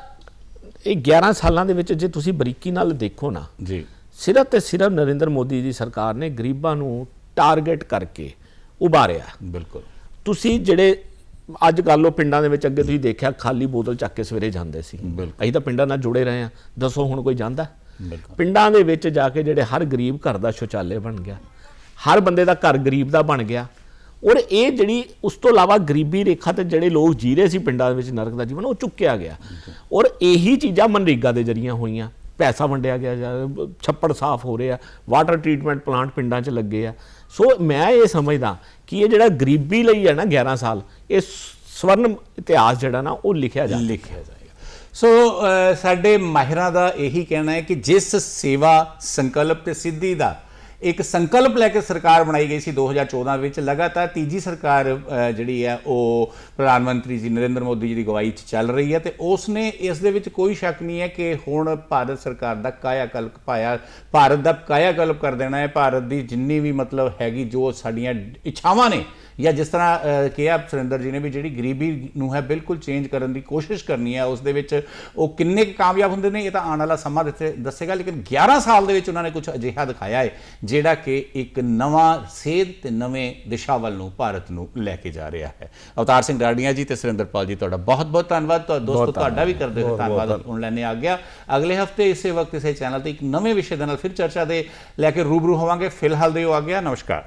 ਇਹ 11 ਸਾਲਾਂ ਦੇ ਵਿੱਚ ਜੇ ਤੁਸੀਂ ਬਰੀਕੀ ਨਾਲ ਦੇਖੋ ਨਾ ਜੀ। ਸਿਰਫ ਤੇ ਸਿਰਫ ਨਰਿੰਦਰ ਮੋਦੀ ਦੀ ਸਰਕਾਰ ਨੇ ਗਰੀਬਾਂ ਨੂੰ ਟਾਰਗੇਟ ਕਰਕੇ ਉਭਾਰਿਆ। ਬਿਲਕੁਲ। ਤੁਸੀਂ ਜਿਹੜੇ ਅੱਜ ਕੱਲ੍ਹ ਉਹ ਪਿੰਡਾਂ ਦੇ ਵਿੱਚ ਅੱਗੇ ਤੁਸੀਂ ਦੇਖਿਆ ਖਾਲੀ ਬੋਤਲ ਚੱਕ ਕੇ ਸਵੇਰੇ ਜਾਂਦੇ ਸੀ। ਅਸੀਂ ਤਾਂ ਪਿੰਡਾਂ ਨਾਲ ਜੁੜੇ ਰਹੇ ਹਾਂ। ਦੱਸੋ ਹੁਣ ਕੋਈ ਜਾਂਦਾ? ਪਿੰਡਾਂ ਦੇ ਵਿੱਚ ਜਾ ਕੇ ਜਿਹੜੇ ਹਰ ਗਰੀਬ ਘਰ ਦਾ ਸ਼ੌਚਾਲੇ ਬਣ ਗਿਆ। ਹਰ ਬੰਦੇ ਦਾ ਘਰ ਗਰੀਬ ਦਾ ਬਣ ਗਿਆ। ਔਰ ਇਹ ਜਿਹੜੀ ਉਸ ਤੋਂ ਇਲਾਵਾ ਗਰੀਬੀ ਰੇਖਾ ਤੇ ਜਿਹੜੇ ਲੋਕ ਜੀ ਰਹੇ ਸੀ ਪਿੰਡਾਂ ਦੇ ਵਿੱਚ ਨਰਕ ਦਾ ਜੀਵਨ ਉਹ ਚੁੱਕਿਆ ਗਿਆ। ਔਰ ਇਹੀ ਚੀਜ਼ਾਂ ਮਨਰੇਗਾ ਦੇ ਜਰੀਏ ਹੋਈਆਂ। ਪੈਸਾ ਵੰਡਿਆ ਗਿਆ ਜਾਂ ਛੱਪੜ ਸਾਫ਼ ਹੋ ਰਿਹਾ ਵਾਟਰ ਟ੍ਰੀਟਮੈਂਟ ਪਲਾਂਟ ਪਿੰਡਾਂ 'ਚ ਲੱਗੇ ਆ। ਸੋ ਮੈਂ ਇਹ ਸਮਝਦਾ ਕਿ ਇਹ ਜਿਹੜਾ ਗਰੀਬੀ ਲਈ ਹੈ ਨਾ 11 ਸਾਲ, ਇਹ ਸਵਰਨ ਇਤਿਹਾਸ ਜਿਹੜਾ ਨਾ ਉਹ ਲਿਖਿਆ ਜਾ ਲਿਖਿਆ ਜਾਏਗਾ। ਸੋ ਸਾਡੇ ਮਾਹਿਰਾਂ ਦਾ ਇਹੀ ਕਹਿਣਾ ਹੈ ਕਿ ਜਿਸ ਸੇਵਾ ਸੰਕਲਪ ਤੇ ਸਿੱਧੀ ਦਾ ਇੱਕ ਸੰਕਲਪ ਲੈ ਕੇ ਸਰਕਾਰ ਬਣਾਈ ਗਈ ਸੀ 2014 ਵਿੱਚ। ਲਗਾਤਾਰ ਤੀਜੀ ਸਰਕਾਰ ਜਿਹੜੀ ਹੈ, ਉਹ ਪ੍ਰਧਾਨ ਮੰਤਰੀ ਜੀ ਨਰਿੰਦਰ ਮੋਦੀ ਜੀ ਦੀ ਗਵਾਹੀ 'ਚ ਚੱਲ ਰਹੀ ਹੈ ਤੇ ਉਸ ਨੇ ਇਸ ਦੇ ਵਿੱਚ ਕੋਈ ਸ਼ੱਕ ਨਹੀਂ ਹੈ ਕਿ ਹੁਣ ਭਾਰਤ ਸਰਕਾਰ ਦਾ ਕਾਇਆ ਕਲਪ ਪਾਇਆ, ਭਾਰਤ ਦਾ ਕਾਇਆ ਕਲਪ ਕਰ ਦੇਣਾ ਹੈ। ਭਾਰਤ ਦੀ ਜਿੰਨੀ ਵੀ ਮਤਲਬ ਹੈਗੀ ਜੋ ਸਾਡੀਆਂ ਇੱਛਾਵਾਂ ਨੇ ਜਾਂ ਜਿਸ ਤਰ੍ਹਾਂ ਕਿਹਾ ਸੁਰਿੰਦਰ ਜੀ ਨੇ ਵੀ ਜਿਹੜੀ ਗਰੀਬੀ ਨੂੰ ਹੈ ਬਿਲਕੁਲ ਚੇਂਜ ਕਰਨ ਦੀ ਕੋਸ਼ਿਸ਼ ਕਰਨੀ ਹੈ ਉਸ ਦੇ ਵਿੱਚ ਉਹ ਕਿੰਨੇ ਕਾਮਯਾਬ ਹੁੰਦੇ ਨੇ ਇਹ ਤਾਂ ਆਉਣ ਵਾਲਾ ਸਮਾਂ ਦੱਸੇ- ਦੱਸੇਗਾ ਲੇਕਿਨ 11 ਸਾਲ ਦੇ ਵਿੱਚ ਉਹਨਾਂ ਨੇ ਕੁਝ ਅਜਿਹਾ ਦਿਖਾਇਆ ਹੈ ਜਿਹੜਾ ਕਿ ਇੱਕ ਨਵਾਂ ਸੇਧ ਤੇ ਨਵੇਂ ਦਿਸ਼ਾ ਵੱਲ ਨੂੰ ਭਾਰਤ ਨੂੰ ਲੈ ਕੇ ਜਾ ਰਿਹਾ ਹੈ। ਅਵਤਾਰ ਸਿੰਘ ਡਾਡੀਆਂ ਜੀ ਤੇ ਸੁਰਿੰਦਰਪਾਲ ਜੀ ਤੁਹਾਡਾ ਬਹੁਤ ਬਹੁਤ ਧੰਨਵਾਦ। ਤੁਹਾ- ਦੋਸਤੋ ਤੁਹਾਡਾ ਵੀ ਕਰਦੇ ਹੋਏ ਧੰਨਵਾਦ। ਹੁਣ ਲੈਣੇ ਆ ਗਿਆ। ਅਗਲੇ ਹਫ਼ਤੇ ਇਸੇ ਵਕਤ ਇਸੇ ਚੈਨਲ ਤੇ ਇੱਕ ਨਵੇਂ ਵਿਸ਼ੇ ਦੇ ਨਾਲ ਫਿਰ ਚਰਚਾ ਦੇ ਲੈ ਕੇ ਰੂਬਰੂ ਹੋਵਾਂਗੇ। ਫਿਲਹਾਲ ਦਿਓ ਆ ਗਿਆ। ਨਮਸਕਾਰ।